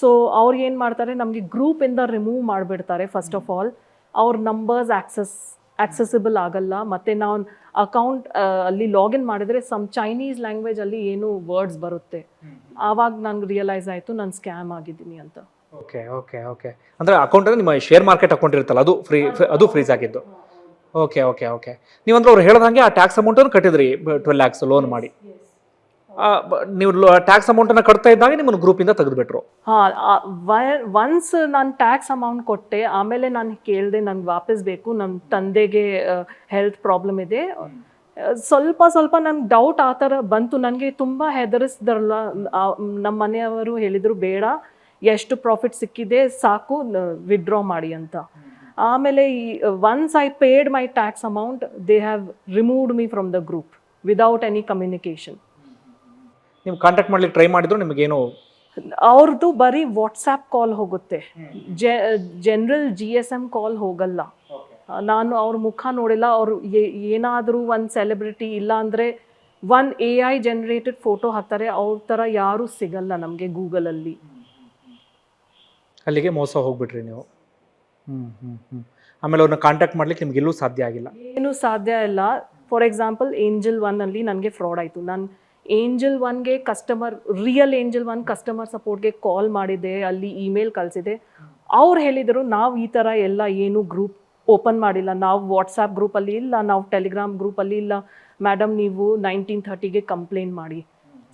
ಸೊ ಅವ್ರು ಏನು ಮಾಡ್ತಾರೆ? ನಮಗೆ ಗ್ರೂಪಿಂದ ರಿಮೂವ್ ಮಾಡಿಬಿಡ್ತಾರೆ ಫಸ್ಟ್ ಆಫ್ ಆಲ್ ಅವ್ರ ನಂಬರ್ಸ್ ಆಕ್ಸಸ್ ಆಕ್ಸೆಸಿಬಲ್ ಆಗಲ್ಲ. ಮತ್ತು ನಾವು ಅಕೌಂಟ್ ಅಲ್ಲಿ ಲಾಗಿನ್ ಮಾಡಿದರೆ ಸಮ್ ಚೈನೀಸ್ ಲ್ಯಾಂಗ್ವೇಜ್ ಅಲ್ಲಿ ಏನು ವರ್ಡ್ಸ್ ಬರುತ್ತೆ. ಆವಾಗ ನಂಗೆ ರಿಯಲೈಸ್ ಆಯಿತು ನಾನು ಸ್ಕ್ಯಾಮ್ ಆಗಿದ್ದೀನಿ ಅಂತ. Okay okay okay. ಅಂದರೆ ಅಕೌಂಟ್ ಅಂದರೆ ನಿಮ್ಮ ಶೇರ್ ಮಾರ್ಕೆಟ್ ಅಕೌಂಟ್ ಇರುತ್ತಲ್ಲ ಅದು ಫ್ರೀ ಅದು ಫ್ರೀಸ್ ಆಗಿದ್ದು ಓಕೆ ಓಕೆ ಓಕೆ. ನೀವು ಅಂದ್ರೆ ಅವ್ರು ಹೇಳ್ದಂಗೆ ಆ ಟ್ಯಾಕ್ಸ್ ಅಮೌಂಟನ್ನು ಕಟ್ಟಿದ್ರಿ ಟ್ವೆಲ್ ಲ್ಯಾಕ್ಸ್ ಲೋನ್ ಮಾಡಿ. ನೀವು ಟ್ಯಾಕ್ಸ್ ಅಮೌಂಟನ್ನು ಕಟ್ತಾ ಇದ್ದಾಗ ನಿಮ್ಮನ್ನು ಗ್ರೂಪಿಂದ ತೆಗೆದುಬಿಟ್ರು. ಹಾಂ ಒನ್ಸ್ ನಾನು ಟ್ಯಾಕ್ಸ್ ಅಮೌಂಟ್ ಕೊಟ್ಟೆ, ಆಮೇಲೆ ನಾನು ಕೇಳಿದೆ ನನ್ಗೆ ವಾಪಸ್ ಬೇಕು ನಮ್ಮ ತಂದೆಗೆ ಹೆಲ್ತ್ ಪ್ರಾಬ್ಲಮ್ ಇದೆ. ಸ್ವಲ್ಪ ಸ್ವಲ್ಪ ನನ್ಗೆ ಡೌಟ್ ಆ ಥರ ಬಂತು. ನನಗೆ ತುಂಬ ಹೆದರಿಸಿದ್ರಲ್ಲ ನಮ್ಮ ಮನೆಯವರು ಹೇಳಿದರು, ಬೇಡ, ಎಷ್ಟು ಪ್ರಾಫಿಟ್ ಸಿಕ್ಕಿದೆ, ಸಾಕು ವಿಡ್ರಾ ಮಾಡಿ ಅಂತ. ಆಮೇಲೆ ಈ once I paid my tax amount they have removed me from the group without any communication ನೀವು ಕಾಂಟ್ಯಾಕ್ಟ್ ಮಾಡ್ಲಿಕ್ಕೆ ಟ್ರೈ ಮಾಡಿದ್ರು ನಿಮಗೇನು ಅವ್ರದ್ದು ಬರೀ ವಾಟ್ಸ್ಆ್ಯಪ್ ಕಾಲ್ ಹೋಗುತ್ತೆ. General G S M call ಹೋಗಲ್ಲ. ನಾನು ಅವ್ರ ಮುಖ ನೋಡಿಲ್ಲ ಅವರು ಏನಾದರೂ ಒಂದು ಸೆಲೆಬ್ರಿಟಿ ಇಲ್ಲ ಅಂದರೆ one A I generated photo ಹಾಕ್ತಾರೆ ಅವ್ರ ಥರ ಯಾರೂ ಸಿಗಲ್ಲ ನಮಗೆ ಗೂಗಲಲ್ಲಿ ಅಲ್ಲಿಗೆ ಮೋಸ ಹೋಗ್ಬಿಟ್ರಿ ನೀವು. ಹ್ಞೂ ಹ್ಞೂ ಹ್ಞೂ ಆಮೇಲೆ ಅವ್ರನ್ನ ಕಾಂಟ್ಯಾಕ್ಟ್ ಮಾಡ್ಲಿಕ್ಕೆ ನಿಮ್ಗೆ ಎಲ್ಲೂ ಸಾಧ್ಯ ಆಗಿಲ್ಲ. ಏನು ಸಾಧ್ಯ ಇಲ್ಲ. ಫಾರ್ ಎಕ್ಸಾಂಪಲ್ ಏಂಜಲ್ ಒನ್ನಲ್ಲಿ ನನಗೆ ಫ್ರಾಡ್ ಆಯಿತು. ನಾನು Angel ಒನ್ಗೆ customer real Angel one customer ಸಪೋರ್ಟ್ಗೆ call ಮಾಡಿದೆ ಅಲ್ಲಿ ಇಮೇಲ್ ಕಳಿಸಿದೆ ಅವ್ರು ಹೇಳಿದರು, ನಾವು ಈ ಥರ ಎಲ್ಲ ಏನು ಗ್ರೂಪ್ ಓಪನ್ ಮಾಡಿಲ್ಲ. ನಾವು ವಾಟ್ಸಾಪ್ ಗ್ರೂಪಲ್ಲಿ ಇಲ್ಲ, ನಾವು ಟೆಲಿಗ್ರಾಮ್ ಗ್ರೂಪಲ್ಲಿ ಇಲ್ಲ. ಮೇಡಮ್ ನೀವು ನೈನ್ಟೀನ್ ಥರ್ಟಿಗೆ ಕಂಪ್ಲೇಂಟ್ ಮಾಡಿ.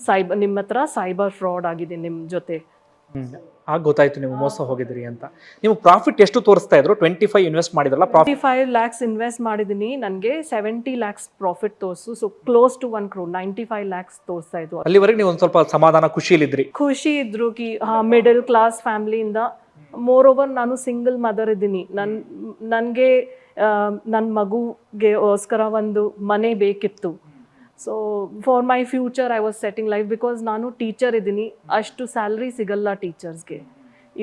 ಸೈಬರ್ ನಿಮ್ಮ ಹತ್ರ ಸೈಬರ್ ಫ್ರಾಡ್ ಆಗಿದೆ ನಿಮ್ಮ ಜೊತೆ. ಆಗ ಗೊತ್ತಾಯ್ತು ನೀವು ಮೋಸ ಹೋಗಿದ್ರಿ ಅಂತ. ನೀವು ಪ್ರಾಫಿಟ್ ಎಷ್ಟು ತೋರಿಸ್ತಾ ಇದ್ರು? ಟ್ವೆಂಟಿ ಫೈವ್ ಇನ್ವೆಸ್ಟ್ ಮಾಡಿದ್ರಲ್ಲ profit twenty five lakhs invest ಮಾಡಿದೀನಿ. ನನಗೆ ಸೆವೆಂಟಿ ಲ್ಯಾಕ್ಸ್ ಪ್ರಾಫಿಟ್ ತೋರಿಸು. So close to one crore ninety five lakhs ತೋರಿಸ್ತಾ ಇದ್ರು. ಅಲ್ಲಿವರೆಗೆ ನೀವು ಒಂದು ಸ್ವಲ್ಪ ಸಮಾಧಾನ ಖುಷಿಯಲ್ಲಿದ್ರಿ. ಖುಷಿ ಇದ್ರು ಕಿ ಮಿಡಲ್ ಕ್ಲಾಸ್ ಫ್ಯಾಮಿಲಿಯಿಂದ ಮೋರ್ ಓವರ್ ನಾನು ಸಿಂಗಲ್ ಮದರ್ ಇದ್ದೀನಿ. ನನ್ನ ನನಗೆ ನನ್ನ ಮಗುಗೆ ಒಂದು ಮನೆ ಬೇಕಿತ್ತು. So for my future I was setting life because ನಾನು ಟೀಚರ್ ಇದ್ದೀನಿ. ಅಷ್ಟು ಸ್ಯಾಲ್ರಿ ಸಿಗಲ್ಲ ಟೀಚರ್ಸ್ಗೆ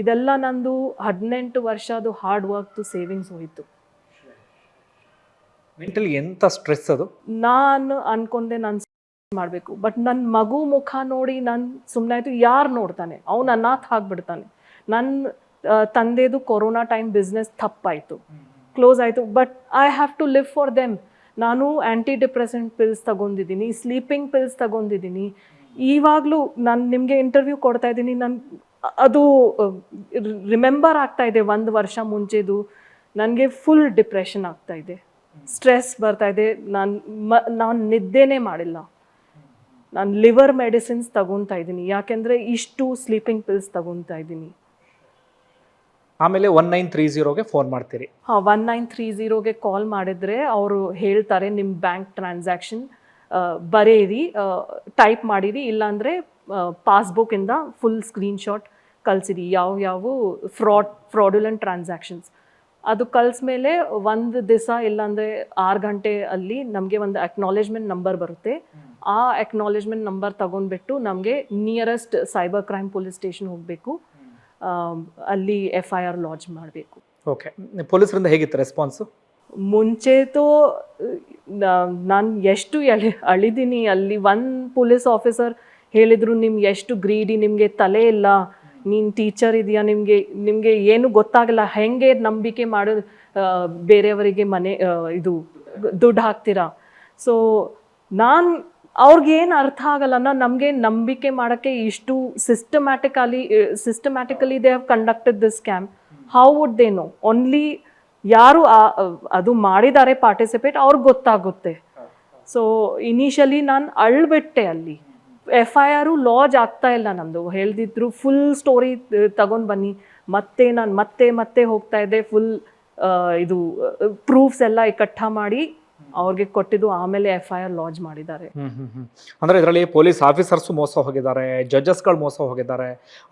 ಇದೆಲ್ಲ ನಂದು ಹದಿನೆಂಟು ವರ್ಷದ್ದು ಹಾರ್ಡ್ ವರ್ಕ್ದು ಸೇವಿಂಗ್ಸ್ ಹೋಯಿತು. ಮೆಂಟಲಿ ಎಂತ ಸ್ಟ್ರೆಸ್ ಅದು? ನಾನು ಅನ್ಕೊಂಡೆ ನಾನು ಮಾಡಬೇಕು. ಬಟ್ ನನ್ನ ಮಗು ಮುಖ ನೋಡಿ ನಾನು ಸುಮ್ಮನೆ ಆಯಿತು ಯಾರು ನೋಡ್ತಾನೆ? ಅವನು ಅನಾಥ ಆಗಿಬಿಡ್ತಾನೆ. ನನ್ನ ತಂದೆದು ಕೊರೋನಾ ಟೈಮ್ ಬಿಸ್ನೆಸ್ ತಪ್ಪಾಯಿತು. ಕ್ಲೋಸ್ ಆಯಿತು. But I have to live for them ನಾನು ಆ್ಯಂಟಿ ಡಿಪ್ರೆಸೆಂಟ್ ಪಿಲ್ಸ್ ತಗೊಂಡಿದ್ದೀನಿ ಸ್ಲೀಪಿಂಗ್ ಪಿಲ್ಸ್ ತಗೊಂಡಿದ್ದೀನಿ. ಇವಾಗಲೂ ನಾನು ನಿಮಗೆ ಇಂಟರ್ವ್ಯೂ ಕೊಡ್ತಾ ಇದ್ದೀನಿ, ನಾನು, ಅದು ರಿಮೆಂಬರ್ ಆಗ್ತಾ ಇದೆ ಒಂದು ವರ್ಷ ಮುಂಚೆದು. ನನಗೆ ಫುಲ್ ಡಿಪ್ರೆಷನ್ ಆಗ್ತಾ ಇದೆ. ಸ್ಟ್ರೆಸ್ ಬರ್ತಾ ಇದೆ. ನಾನು ಮ, ನಾನು ನಿದ್ದೆನೇ ಮಾಡಿಲ್ಲ. ನಾನು ಲಿವರ್ ಮೆಡಿಸಿನ್ಸ್ ತಗೊತಾ ಇದ್ದೀನಿ. ಯಾಕೆಂದರೆ ಇಷ್ಟು ಸ್ಲೀಪಿಂಗ್ ಪಿಲ್ಸ್ ತಗೊತಾ ಇದ್ದೀನಿ. ಆಮೇಲೆ ಒನ್ ನೈನ್ ತ್ರೀ ಜೀರೋಗೆ ಫೋನ್ ಮಾಡ್ತೀರಿ. ಹಾಂ ಒನ್ ನೈನ್ ತ್ರೀ ಜೀರೋಗೆ ಕಾಲ್ ಮಾಡಿದರೆ ಅವರು ಹೇಳ್ತಾರೆ ನಿಮ್ಮ ಬ್ಯಾಂಕ್ ಟ್ರಾನ್ಸಾಕ್ಷನ್ ಬರೆಯಿರಿ ಟೈಪ್ ಮಾಡಿರಿ, ಇಲ್ಲಾಂದರೆ ಪಾಸ್ಬುಕ್ಕಿಂದ ಫುಲ್ ಸ್ಕ್ರೀನ್ಶಾಟ್ ಕಳಿಸಿರಿ, ಯಾವ ಯಾವ ಫ್ರಾಡ್ ಫ್ರಾಡ್ಯುಲೆಂಟ್ ಟ್ರಾನ್ಸಾಕ್ಷನ್ಸ್ ಅದು ಕಳಿಸ್ಮೇಲೆ ಒಂದು ದಿವಸ ಇಲ್ಲಾಂದರೆ ಆರು ಗಂಟೆ ಅಲ್ಲಿ ನಮಗೆ ಒಂದು ಅಕ್ನಾಲೇಜ್ಮೆಂಟ್ ನಂಬರ್ ಬರುತ್ತೆ. ಆ ಅಕ್ನಾಲೇಜ್ಮೆಂಟ್ ನಂಬರ್ ತಗೊಂಡ್ಬಿಟ್ಟು ನಮಗೆ nearest cyber crime police station ಹೋಗಬೇಕು. ಅಲ್ಲಿ ಎಫ್ ಐ ಆರ್ ಲಾಂಚ್ ಮಾಡಬೇಕು. ಓಕೆ ಪೊಲೀಸರಿಂದ ಹೇಗಿತ್ತು ರೆಸ್ಪಾನ್ಸು ಮುಂಚೆತೋ ನಾನು ಎಷ್ಟು ಎಳೆ ಅಳಿದೀನಿ ಅಲ್ಲಿ ಒಂದು ಪೊಲೀಸ್ ಆಫೀಸರ್ ಹೇಳಿದ್ರು ನಿಮ್ಗೆ ಎಷ್ಟು ಗ್ರೀಡಿ ನಿಮಗೆ ತಲೆ ಇಲ್ಲ. ನೀನು ಟೀಚರ್ ಇದೆಯಾ ನಿಮಗೆ ನಿಮಗೆ ಏನು ಗೊತ್ತಾಗಲ್ಲ. ಹೆಂಗೆ ನಂಬಿಕೆ ಮಾಡೋ ಬೇರೆಯವರಿಗೆ ಮನೆ ಇದು ದುಡ್ಡು ಹಾಕ್ತೀರಾ? ಸೊ ನಾನು ಅವ್ರಿಗೇನು ಅರ್ಥ ಆಗಲ್ಲ ನಮಗೆ ನಂಬಿಕೆ ಮಾಡೋಕ್ಕೆ ಇಷ್ಟು systematically systematically they have conducted this scam how would they know only ಯಾರು ಅದು ಮಾಡಿದ್ದಾರೆ ಪಾರ್ಟಿಸಿಪೇಟ್ ಅವ್ರಿಗೆ ಗೊತ್ತಾಗುತ್ತೆ. ಸೊ ಇನಿಷಿಯಲಿ ನಾನು ಅಳ್ಬಿಟ್ಟೆ ಅಲ್ಲಿ. ಎಫ್ ಐ ಆರು ಲಾಜ್ ಆಗ್ತಾ ಇಲ್ಲ ನಂದು. ಹೇಳ್ದಿದ್ರು ಫುಲ್ ಸ್ಟೋರಿ ತಗೊಂಡು ಬನ್ನಿ. ಮತ್ತೆ ನಾನು ಮತ್ತೆ ಮತ್ತೆ ಹೋಗ್ತಾ ಇದ್ದೆ ಫುಲ್ ಇದು ಪ್ರೂಫ್ಸ್ ಎಲ್ಲ ಇಕಟ್ಟ ಮಾಡಿ. ಅವ್ರಿಗೆ ಕೊಟ್ಟಿದ್ದು ಆಮೇಲೆ ಎಫ್ ಐ ಆರ್ ಲಾಂಚ್ ಮಾಡಿದ್ದಾರೆ ಅಂದ್ರೆ ಇದರಲ್ಲಿ ಪೊಲೀಸ್ ಆಫೀಸರ್ಸ್ ಮೋಸ ಹೋಗಿದ್ದಾರೆ ಜಡ್ಜಸ್ಗಳು ಮೋಸ ಹೋಗಿದ್ದಾರೆ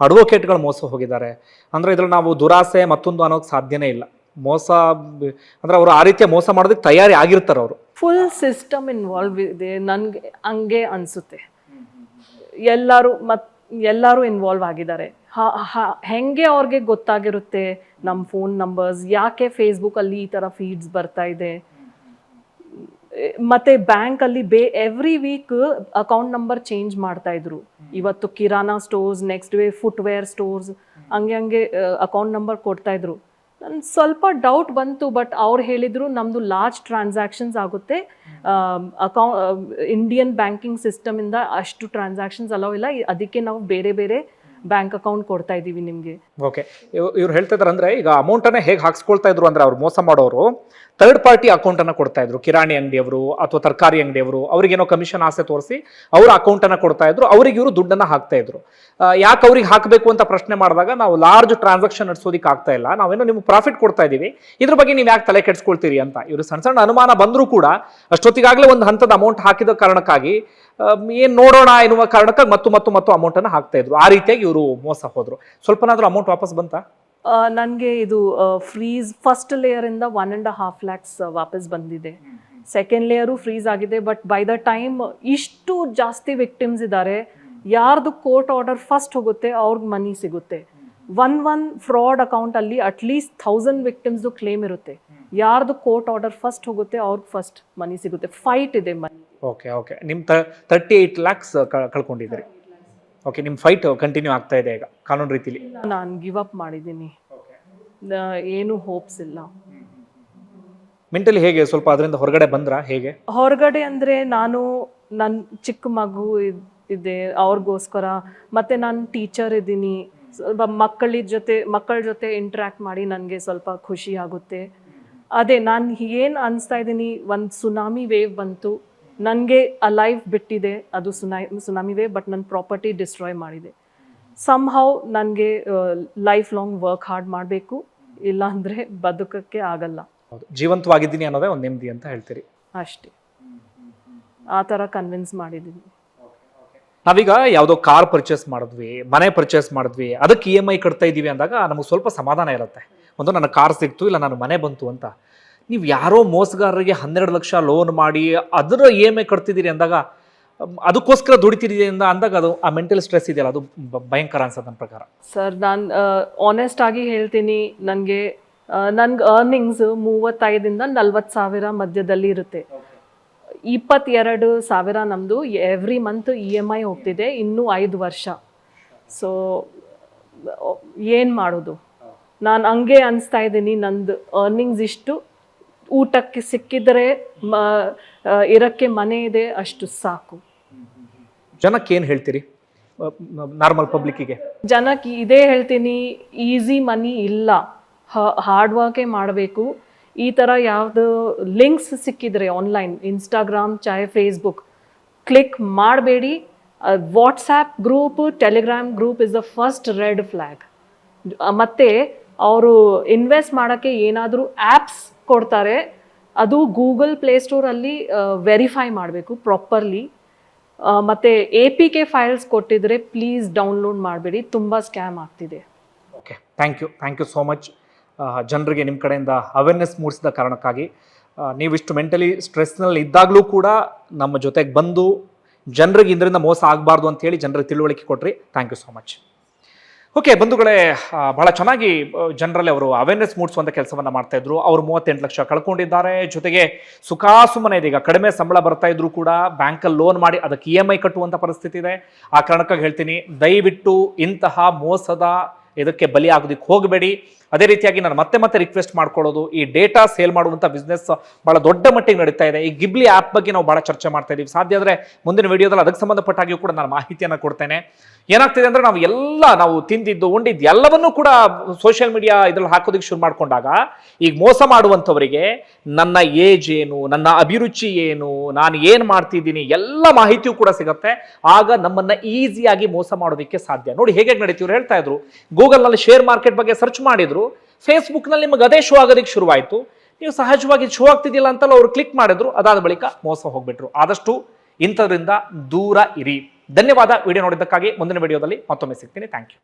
ಅಡ್ವೊಕೇಟ್ಗಳು ಮೋಸ ಹೋಗಿದ್ದಾರೆ. ಅಂದ್ರೆ ಇದ್ರಲ್ಲಿ ನಾವು ದುರಾಸೆ ಮತ್ತೊಂದು ಅನ್ನೋಕೆ ಸಾಧ್ಯನೇ ಇಲ್ಲ. ಮೋಸ ಅಂದ್ರೆ ಅವರು ಆ ರೀತಿಯ ಮೋಸ ಮಾಡೋದಕ್ಕೆ ತಯಾರಿ ಆಗಿರ್ತಾರೆ ಅವರು. ಫುಲ್ ಸಿಸ್ಟಮ್ ಇನ್ವಾಲ್ವ್ ಇದೆ ನನಗೆ ಹಂಗೆ ಅನಿಸುತ್ತೆ. ಎಲ್ಲರೂ ಮತ್ ಎಲ್ಲರೂ ಇನ್ವಾಲ್ವ್ ಆಗಿದ್ದಾರೆ. ಹೆಂಗೆ ಅವ್ರಿಗೆ ಗೊತ್ತಾಗಿರುತ್ತೆ ನಮ್ಮ ಫೋನ್ ನಂಬರ್ಸ್ ಯಾಕೆ ಫೇಸ್ಬುಕ್ಕಲ್ಲಿ ಈ ಥರ ಫೀಡ್ಸ್ ಬರ್ತಾ ಇದೆ? ಎ- ಬ್ಯಾಂಕ್ ಅಲ್ಲಿ ಬೇ every week account number change ಮಾಡ್ತಾ ಇದ್ರು. ಇವತ್ತು kirana stores next way footwear stores ಹಂಗೆ ಹಂಗೆ ಅಕೌಂಟ್ ನಂಬರ್ ಕೊಡ್ತಾ ಇದ್ರು. ನನ್ ಸ್ವಲ್ಪ ಡೌಟ್ ಬಂತು ಬಟ್ ಅವ್ರು ಹೇಳಿದ್ರು ನಮ್ದು ಲಾರ್ಜ್ ಟ್ರಾನ್ಸಾಕ್ಷನ್ಸ್ ಆಗುತ್ತೆ. ಅಕೌಂಟ್ ಇಂಡಿಯನ್ ಬ್ಯಾಂಕಿಂಗ್ ಸಿಸ್ಟಮ್ ಇಂದ ಅಷ್ಟು ಟ್ರಾನ್ಸಾಕ್ಷನ್ಸ್ ಅಲೋ ಇಲ್ಲ. ಅದಕ್ಕೆ ನಾವು ಬೇರೆ ಬೇರೆ ಬ್ಯಾಂಕ್ ಅಕೌಂಟ್ ಕೊಡ್ತಾ ಇದ್ದೀವಿ ನಿಮಗೆ. ಓಕೆ ಇವ್ರು ಹೇಳ್ತಾ ಇದ್ದಾರೆ ಅಂದ್ರೆ ಈಗ ಅಮೌಂಟನ್ನೇ ಹೇಗೆ ಹಾಕ್ಸ್ಕೊಳ್ತಾ ಇದ್ರು ಅಂದ್ರೆ ಅವ್ರು ಮೋಸ ಮಾಡೋರು ಥರ್ಡ್ ಪಾರ್ಟಿ ಅಕೌಂಟನ್ನು ಕೊಡ್ತಾ ಇದ್ರು. ಕಿರಾಣಿ ಅಂಗಡಿಯವರು ಅಥವಾ ತರಕಾರಿ ಅಂಗಡಿಯವರು, ಅವ್ರಿಗೇನೋ ಕಮಿಷನ್ ಆಸೆ ತೋರಿಸಿ ಅವ್ರ ಅಕೌಂಟನ್ನು ಕೊಡ್ತಾ ಇದ್ರು, ಅವ್ರಿಗೆ ಇವರು ದುಡ್ಡನ್ನು ಹಾಕ್ತಾ ಇದ್ರು. ಯಾಕೆ ಅವ್ರಿಗೆ ಹಾಕಬೇಕು ಅಂತ ಪ್ರಶ್ನೆ ಮಾಡಿದಾಗ ನಾವು ಲಾರ್ಜ್ ಟ್ರಾನ್ಸಾಕ್ಷನ್ ನಡೆಸೋದಕ್ಕೆ ಆಗ್ತಾ ಇಲ್ಲ. ನಾವೇನೋ ನಿಮ್ಗೆ ಪ್ರಾಫಿಟ್ ಕೊಡ್ತಾ ಇದೀವಿ. ಇದ್ರ ಬಗ್ಗೆ ನೀವು ಯಾಕೆ ತಲೆ ಕೆಡಿಸ್ಕೊಳ್ತೀರಿ ಅಂತ. ಇವರು ಸಣ್ಣ ಸಣ್ಣ ಅನುಮಾನ ಬಂದರೂ ಕೂಡ ಅಷ್ಟೊತ್ತಿಗಾಗಲೇ ಒಂದು ಹಂತದ ಅಮೌಂಟ್ ಹಾಕಿದ ಕಾರಣಕ್ಕಾಗಿ ಏನು ನೋಡೋಣ ಎನ್ನುವ ಕಾರಣಕ್ಕಾಗಿ ಮತ್ತು ಮತ್ತು ಮತ್ತು ಅಮೌಂಟನ್ನು ಹಾಕ್ತಾ ಇದ್ರು. ಆ ರೀತಿಯಾಗಿ ಇವರು ಮೋಸ ಹೋದ್ರು. ಸ್ವಲ್ಪನಾದ್ರೂ ಅಮೌಂಟ್ ವಾಪಸ್ ಬಂತಾ? ನನಗೆ ಇದು ಫ್ರೀಸ್ ಫಸ್ಟ್ ಲೇಯರಿಂದ ಒನ್ ಆ್ಯಂಡ್ ಹಾಫ್ ಲ್ಯಾಕ್ಸ್ ವಾಪಸ್ ಬಂದಿದೆ. ಸೆಕೆಂಡ್ ಲೇಯರು ಫ್ರೀಸ್ ಆಗಿದೆ ಬಟ್ ಬೈ ದ ಟೈಮ್ ಇಷ್ಟು ಜಾಸ್ತಿ ವಿಕ್ಟಿಮ್ಸ್ ಇದ್ದಾರೆ ಯಾರ್ದು ಕೋರ್ಟ್ ಆರ್ಡರ್ ಫಸ್ಟ್ ಹೋಗುತ್ತೆ ಅವ್ರಿಗೆ ಮನಿ ಸಿಗುತ್ತೆ. ಒನ್ ಒನ್ ಫ್ರಾಡ್ ಅಕೌಂಟಲ್ಲಿ ಅಟ್ಲೀಸ್ಟ್ ಥೌಸಂಡ್ ವಿಕ್ಟಿಮ್ಸ್ದು ಕ್ಲೇಮ್ ಇರುತ್ತೆ. ಯಾರ್ದು ಕೋರ್ಟ್ ಆರ್ಡರ್ ಫಸ್ಟ್ ಹೋಗುತ್ತೆ ಅವ್ರಿಗೆ ಫಸ್ಟ್ ಮನಿ ಸಿಗುತ್ತೆ. ಫೈಟ್ ಇದೆ ಮನಿ ಓಕೆ ಓಕೆ ನಿಮ್ಮ ತರ್ಟಿ ಏಯ್ಟ್ ಲ್ಯಾಕ್ಸ್ ಕಳ್ಕೊಂಡಿದ್ದೀರಿ. ಓಕೆ ನಿಮ್ಮ ಫೈಟ್ ಕಂಟಿನ್ಯೂ ಆಗ್ತಾ ಇದೆ ಈಗ ಕಾನೂನು ರೀತಿಲಿ. ನಾನು ಗಿವ್ ಅಪ್ ಮಾಡಿದ್ದೀನಿ. ಏನು ಹೋಪ್ಸ್ ಇಲ್ಲ. ಮೆಂಟಲಿ ಹೇಗೆ? ಸ್ವಲ್ಪ ಅದರಿಂದ ಹೊರಗಡೆ ಬಂದ್ರ? ಹೇಗೆ? ಹೊರಗಡೆ ಅಂದರೆ ನಾನು ನನ್ನ ಚಿಕ್ಕ ಮಗು ಇದ್- ಇದೆ ಅವ್ರಿಗೋಸ್ಕರ ಮತ್ತು ನಾನು ಟೀಚರ್ ಇದ್ದೀನಿ. ಸ್ವಲ್ಪ ಮಕ್ಕಳ ಜೊತೆ ಮಕ್ಕಳ ಜೊತೆ ಇಂಟ್ರ್ಯಾಕ್ಟ್ ಮಾಡಿ ನನಗೆ ಸ್ವಲ್ಪ ಖುಷಿ ಆಗುತ್ತೆ. ಅದೇ ನಾನು ಏನು ಅನಿಸ್ತಾ ಇದ್ದೀನಿ ಒಂದು ಸುನಾಮಿ ವೇವ್ ಬಂತು. ನನಗೆ ಆ ಲೈಫ್ ಬಿಟ್ಟಿದೆ ಅದು ಸುನಾ ಸುನಾಮಿ ವೇವ್ ಬಟ್ ನನ್ನ ಪ್ರಾಪರ್ಟಿ ಡಿಸ್ಟ್ರಾಯ್ ಮಾಡಿದೆ. ಸಮ್ ಹೌ ನನಗೆ ಲೈಫ್ ಲಾಂಗ್ ವರ್ಕ್ ಹಾರ್ಡ್ ಮಾಡಬೇಕು ಇಲ್ಲಾಂದರೆ ಬದುಕಕ್ಕೆ ಆಗಲ್ಲ. ಜೀವಂತವಾಗಿದ್ದೀನಿ ಅನ್ನೋದೇ ಒಂದು ನೆಮ್ಮದಿ ಅಂತ ಹೇಳ್ತೀರಿ. ಅಷ್ಟೇ. ಆ ಥರ ಕನ್ವಿನ್ಸ್ ಮಾಡಿದ್ದೀನಿ. ನಾವೀಗ ಯಾವುದೋ ಕಾರ್ ಪರ್ಚೇಸ್ ಮಾಡಿದ್ವಿ ಮನೆ ಪರ್ಚೇಸ್ ಮಾಡಿದ್ವಿ ಅದಕ್ಕೆ ಇ ಎಂ ಐ ಕಟ್ತಾ ಇದ್ದೀವಿ ಅಂದಾಗ ನಮಗೆ ಸ್ವಲ್ಪ ಸಮಾಧಾನ ಇರುತ್ತೆ. ಒಂದು ನನ್ನ ಕಾರ್ ಸಿಕ್ತು ಇಲ್ಲ ನನ್ನ ಮನೆ ಬಂತು ಅಂತ. ನೀವು ಯಾರೋ ಮೋಸಗಾರರಿಗೆ ಹನ್ನೆರಡು ಲಕ್ಷ ಲೋನ್ ಮಾಡಿ ಅದರ ಇ ಎಂ ಐ ಕಟ್ತಿದ್ದೀರಿ ಅಂದಾಗ ಅದಕ್ಕೋಸ್ಕರ ದುಡಿತಿದ್ದೀರಿ ಅಂತ ಅಂದಾಗ ಅದು ಆ ಮೆಂಟಲ್ ಸ್ಟ್ರೆಸ್ ಇದೆಯಲ್ಲ, ಅದು ಭಯಂಕರ ಅನ್ಸತ್ತೆ ನನ್ನ ಪ್ರಕಾರ. ಸರ್, ನಾನು ಆನೆಸ್ಟ್ ಆಗಿ ಹೇಳ್ತೀನಿ ನನಗೆ ನನ್ಗೆ ಅರ್ನಿಂಗ್ಸ್ ಮೂವತ್ತೈದಿಂದ ನಲ್ವತ್ತು ಸಾವಿರ ಮಧ್ಯದಲ್ಲಿ ಇರುತ್ತೆ. ಇಪ್ಪತ್ತೆರಡು ಸಾವಿರ ನಮ್ಮದು every month E M I ಹೋಗ್ತಿದೆ, ಇನ್ನೂ ಐದು ವರ್ಷ. ಸೊ ಏನು ಮಾಡೋದು? ನಾನು ಹಂಗೆ ಅನಿಸ್ತಾ ಇದ್ದೀನಿ, ನಂದು ಅರ್ನಿಂಗ್ಸ್ ಇಷ್ಟು ಊಟಕ್ಕೆ ಸಿಕ್ಕಿದರೆ ಮ ಇರೋಕ್ಕೆ ಮನೆ ಇದೆ ಅಷ್ಟು ಸಾಕು. ಜನಕ್ಕೆ ಏನು ಹೇಳ್ತೀರಿ? ನಾರ್ಮಲ್ ಪಬ್ಲಿಕ್ಕಿಗೆ ಜನಕ್ಕೆ ಇದೇ ಹೇಳ್ತೀನಿ ಈಸಿ ಮನಿ ಇಲ್ಲ. ಹಾರ್ಡ್ ವರ್ಕೇ ಮಾಡಬೇಕು. ಈ ಥರ ಯಾವುದು ಲಿಂಕ್ಸ್ ಸಿಕ್ಕಿದ್ರೆ ಆನ್ಲೈನ್ ಇನ್ಸ್ಟಾಗ್ರಾಮ್ ಚಾಹೆ ಫೇಸ್ಬುಕ್ ಕ್ಲಿಕ್ ಮಾಡಬೇಡಿ. WhatsApp group Telegram group is the first red flag ಮತ್ತು ಅವರು ಇನ್ವೆಸ್ಟ್ ಮಾಡೋಕ್ಕೆ ಏನಾದರೂ ಆ್ಯಪ್ಸ್ ಕೊಡ್ತಾರೆ, ಅದು ಗೂಗಲ್ ಪ್ಲೇಸ್ಟೋರಲ್ಲಿ ವೆರಿಫೈ ಮಾಡಬೇಕು ಪ್ರಾಪರ್ಲಿ ಮತ್ತು ಎ ಪಿ ಕೆ ಫೈಲ್ಸ್ ಕೊಟ್ಟಿದ್ರೆ ಪ್ಲೀಸ್ ಡೌನ್ಲೋಡ್ ಮಾಡಬೇಡಿ, ತುಂಬ ಸ್ಕ್ಯಾಮ್ ಆಗ್ತಿದೆ. Okay thank you thank you so much ಜನರಿಗೆ ನಿಮ್ಮ ಕಡೆಯಿಂದ ಅವೇರ್ನೆಸ್ ಮೂಡಿಸಿದ ಕಾರಣಕ್ಕಾಗಿ. ನೀವಿಷ್ಟು ಮೆಂಟಲಿ ಸ್ಟ್ರೆಸ್ನಲ್ಲಿ ಇದ್ದಾಗಲೂ ಕೂಡ ನಮ್ಮ ಜೊತೆಗೆ ಬಂದು, ಜನರಿಗೆ ಇದರಿಂದ ಮೋಸ ಆಗಬಾರ್ದು ಅಂತ ಹೇಳಿ ಜನರಿಗೆ ತಿಳುವಳಿಕೆ ಕೊಟ್ರಿ. Thank you so much okay ಬಂಧುಗಳೇ ಬಹಳ ಚೆನ್ನಾಗಿ ಜನರಲ್ಲಿ ಅವರು ಅವೇರ್ನೆಸ್ ಮೂಡಿಸುವಂಥ ಕೆಲಸವನ್ನ ಮಾಡ್ತಾ ಇದ್ರು. ಅವರು ಮೂವತ್ತೆಂಟು ಲಕ್ಷ ಕಳ್ಕೊಂಡಿದ್ದಾರೆ. ಜೊತೆಗೆ ಸುಖಾಸುಮನೆ ಇದೀಗ ಕಡಿಮೆ ಸಂಬಳ ಬರ್ತಾ ಇದ್ರು ಕೂಡ ಬ್ಯಾಂಕಲ್ಲಿ ಲೋನ್ ಮಾಡಿ ಅದಕ್ಕೆ ಇ ಎಂ ಐ ಕಟ್ಟುವಂಥ ಪರಿಸ್ಥಿತಿ ಇದೆ. ಆ ಕಾರಣಕ್ಕಾಗಿ ಹೇಳ್ತೀನಿ, ದಯವಿಟ್ಟು ಇಂತಹ ಮೋಸದ ಇದಕ್ಕೆ ಬಲಿ ಆಗೋದಕ್ಕೆ ಹೋಗಬೇಡಿ. ಅದೇ ರೀತಿಯಾಗಿ ನಾನು ಮತ್ತೆ ಮತ್ತೆ ರಿಕ್ವೆಸ್ಟ್ ಮಾಡ್ಕೊಳ್ಳೋದು. ಈ ಡೇಟಾ ಸೇಲ್ ಮಾಡುವಂಥ ಬಿಸ್ನೆಸ್ ಬಹಳ ದೊಡ್ಡ ಮಟ್ಟಿಗೆ ನಡೀತಾ ಇದೆ. ಈ ಗಿಬ್ಲಿ ಆ್ಯಪ್ ಬಗ್ಗೆ ನಾವು ಭಾಳ ಚರ್ಚೆ ಮಾಡ್ತಾ ಇದೀವಿ. ಸಾಧ್ಯ ಆದರೆ ಮುಂದಿನ ವಿಡಿಯೋದಲ್ಲಿ ಅದಕ್ಕೆ ಸಂಬಂಧಪಟ್ಟಾಗಿಯೂ ಕೂಡ ನಾನು ಮಾಹಿತಿಯನ್ನು ಕೊಡ್ತೇನೆ. ಏನಾಗ್ತಿದೆ ಅಂದ್ರೆ ನಾವು ಎಲ್ಲ ನಾವು ತಿಂದಿದ್ದು, ಉಂಡಿದ್ದು ಎಲ್ಲವನ್ನೂ ಕೂಡ ಸೋಷಿಯಲ್ ಮೀಡಿಯಾ ಇದರಲ್ಲಿ ಹಾಕೋದಕ್ಕೆ ಶುರು ಮಾಡ್ಕೊಂಡಾಗ ಈಗ ಮೋಸ ಮಾಡುವಂಥವರಿಗೆ ನನ್ನ ಏಜ್ ಏನು, ನನ್ನ ಅಭಿರುಚಿ ಏನು, ನಾನು ಏನು ಮಾಡ್ತಿದ್ದೀನಿ ಎಲ್ಲ ಮಾಹಿತಿಯೂ ಕೂಡ ಸಿಗುತ್ತೆ. ಆಗ ನಮ್ಮನ್ನ ಈಸಿಯಾಗಿ ಮೋಸ ಮಾಡೋದಕ್ಕೆ ಸಾಧ್ಯ. ನೋಡಿ ಹೇಗೆ ನಡೀತೀವ್ರು ಹೇಳ್ತಾ ಇದ್ರು. ಗೂಗಲ್ನಲ್ಲಿ ಶೇರ್ ಮಾರ್ಕೆಟ್ ಬಗ್ಗೆ ಸರ್ಚ್ ಮಾಡಿದ್ರು, ಫೇಸ್ಬುಕ್ನಲ್ಲಿ ನಿಮಗೆ ಅದೇ ಶೋ ಆಗೋದಕ್ಕೆ ಶುರುವಾಯಿತು. ನೀವು ಸಹಜವಾಗಿ ಶೋ ಆಗ್ತಿದ್ದಿಲ್ಲ ಅಂತಲ್ಲ ಅವರು ಕ್ಲಿಕ್ ಮಾಡಿದ್ರು, ಅದಾದ ಬಳಿಕ ಮೋಸ ಹೋಗ್ಬಿಟ್ರು. ಆದಷ್ಟು ಇಂಥದ್ರಿಂದ ದೂರ ಇರಿ. ಧನ್ಯವಾದ. ವಿಡಿಯೋ ನೋಡಿದ್ದಕ್ಕಾಗಿ ಮುಂದಿನ ವಿಡಿಯೋದಲ್ಲಿ ಮತ್ತೊಮ್ಮೆ ಸಿಗ್ತೀನಿ. Thank you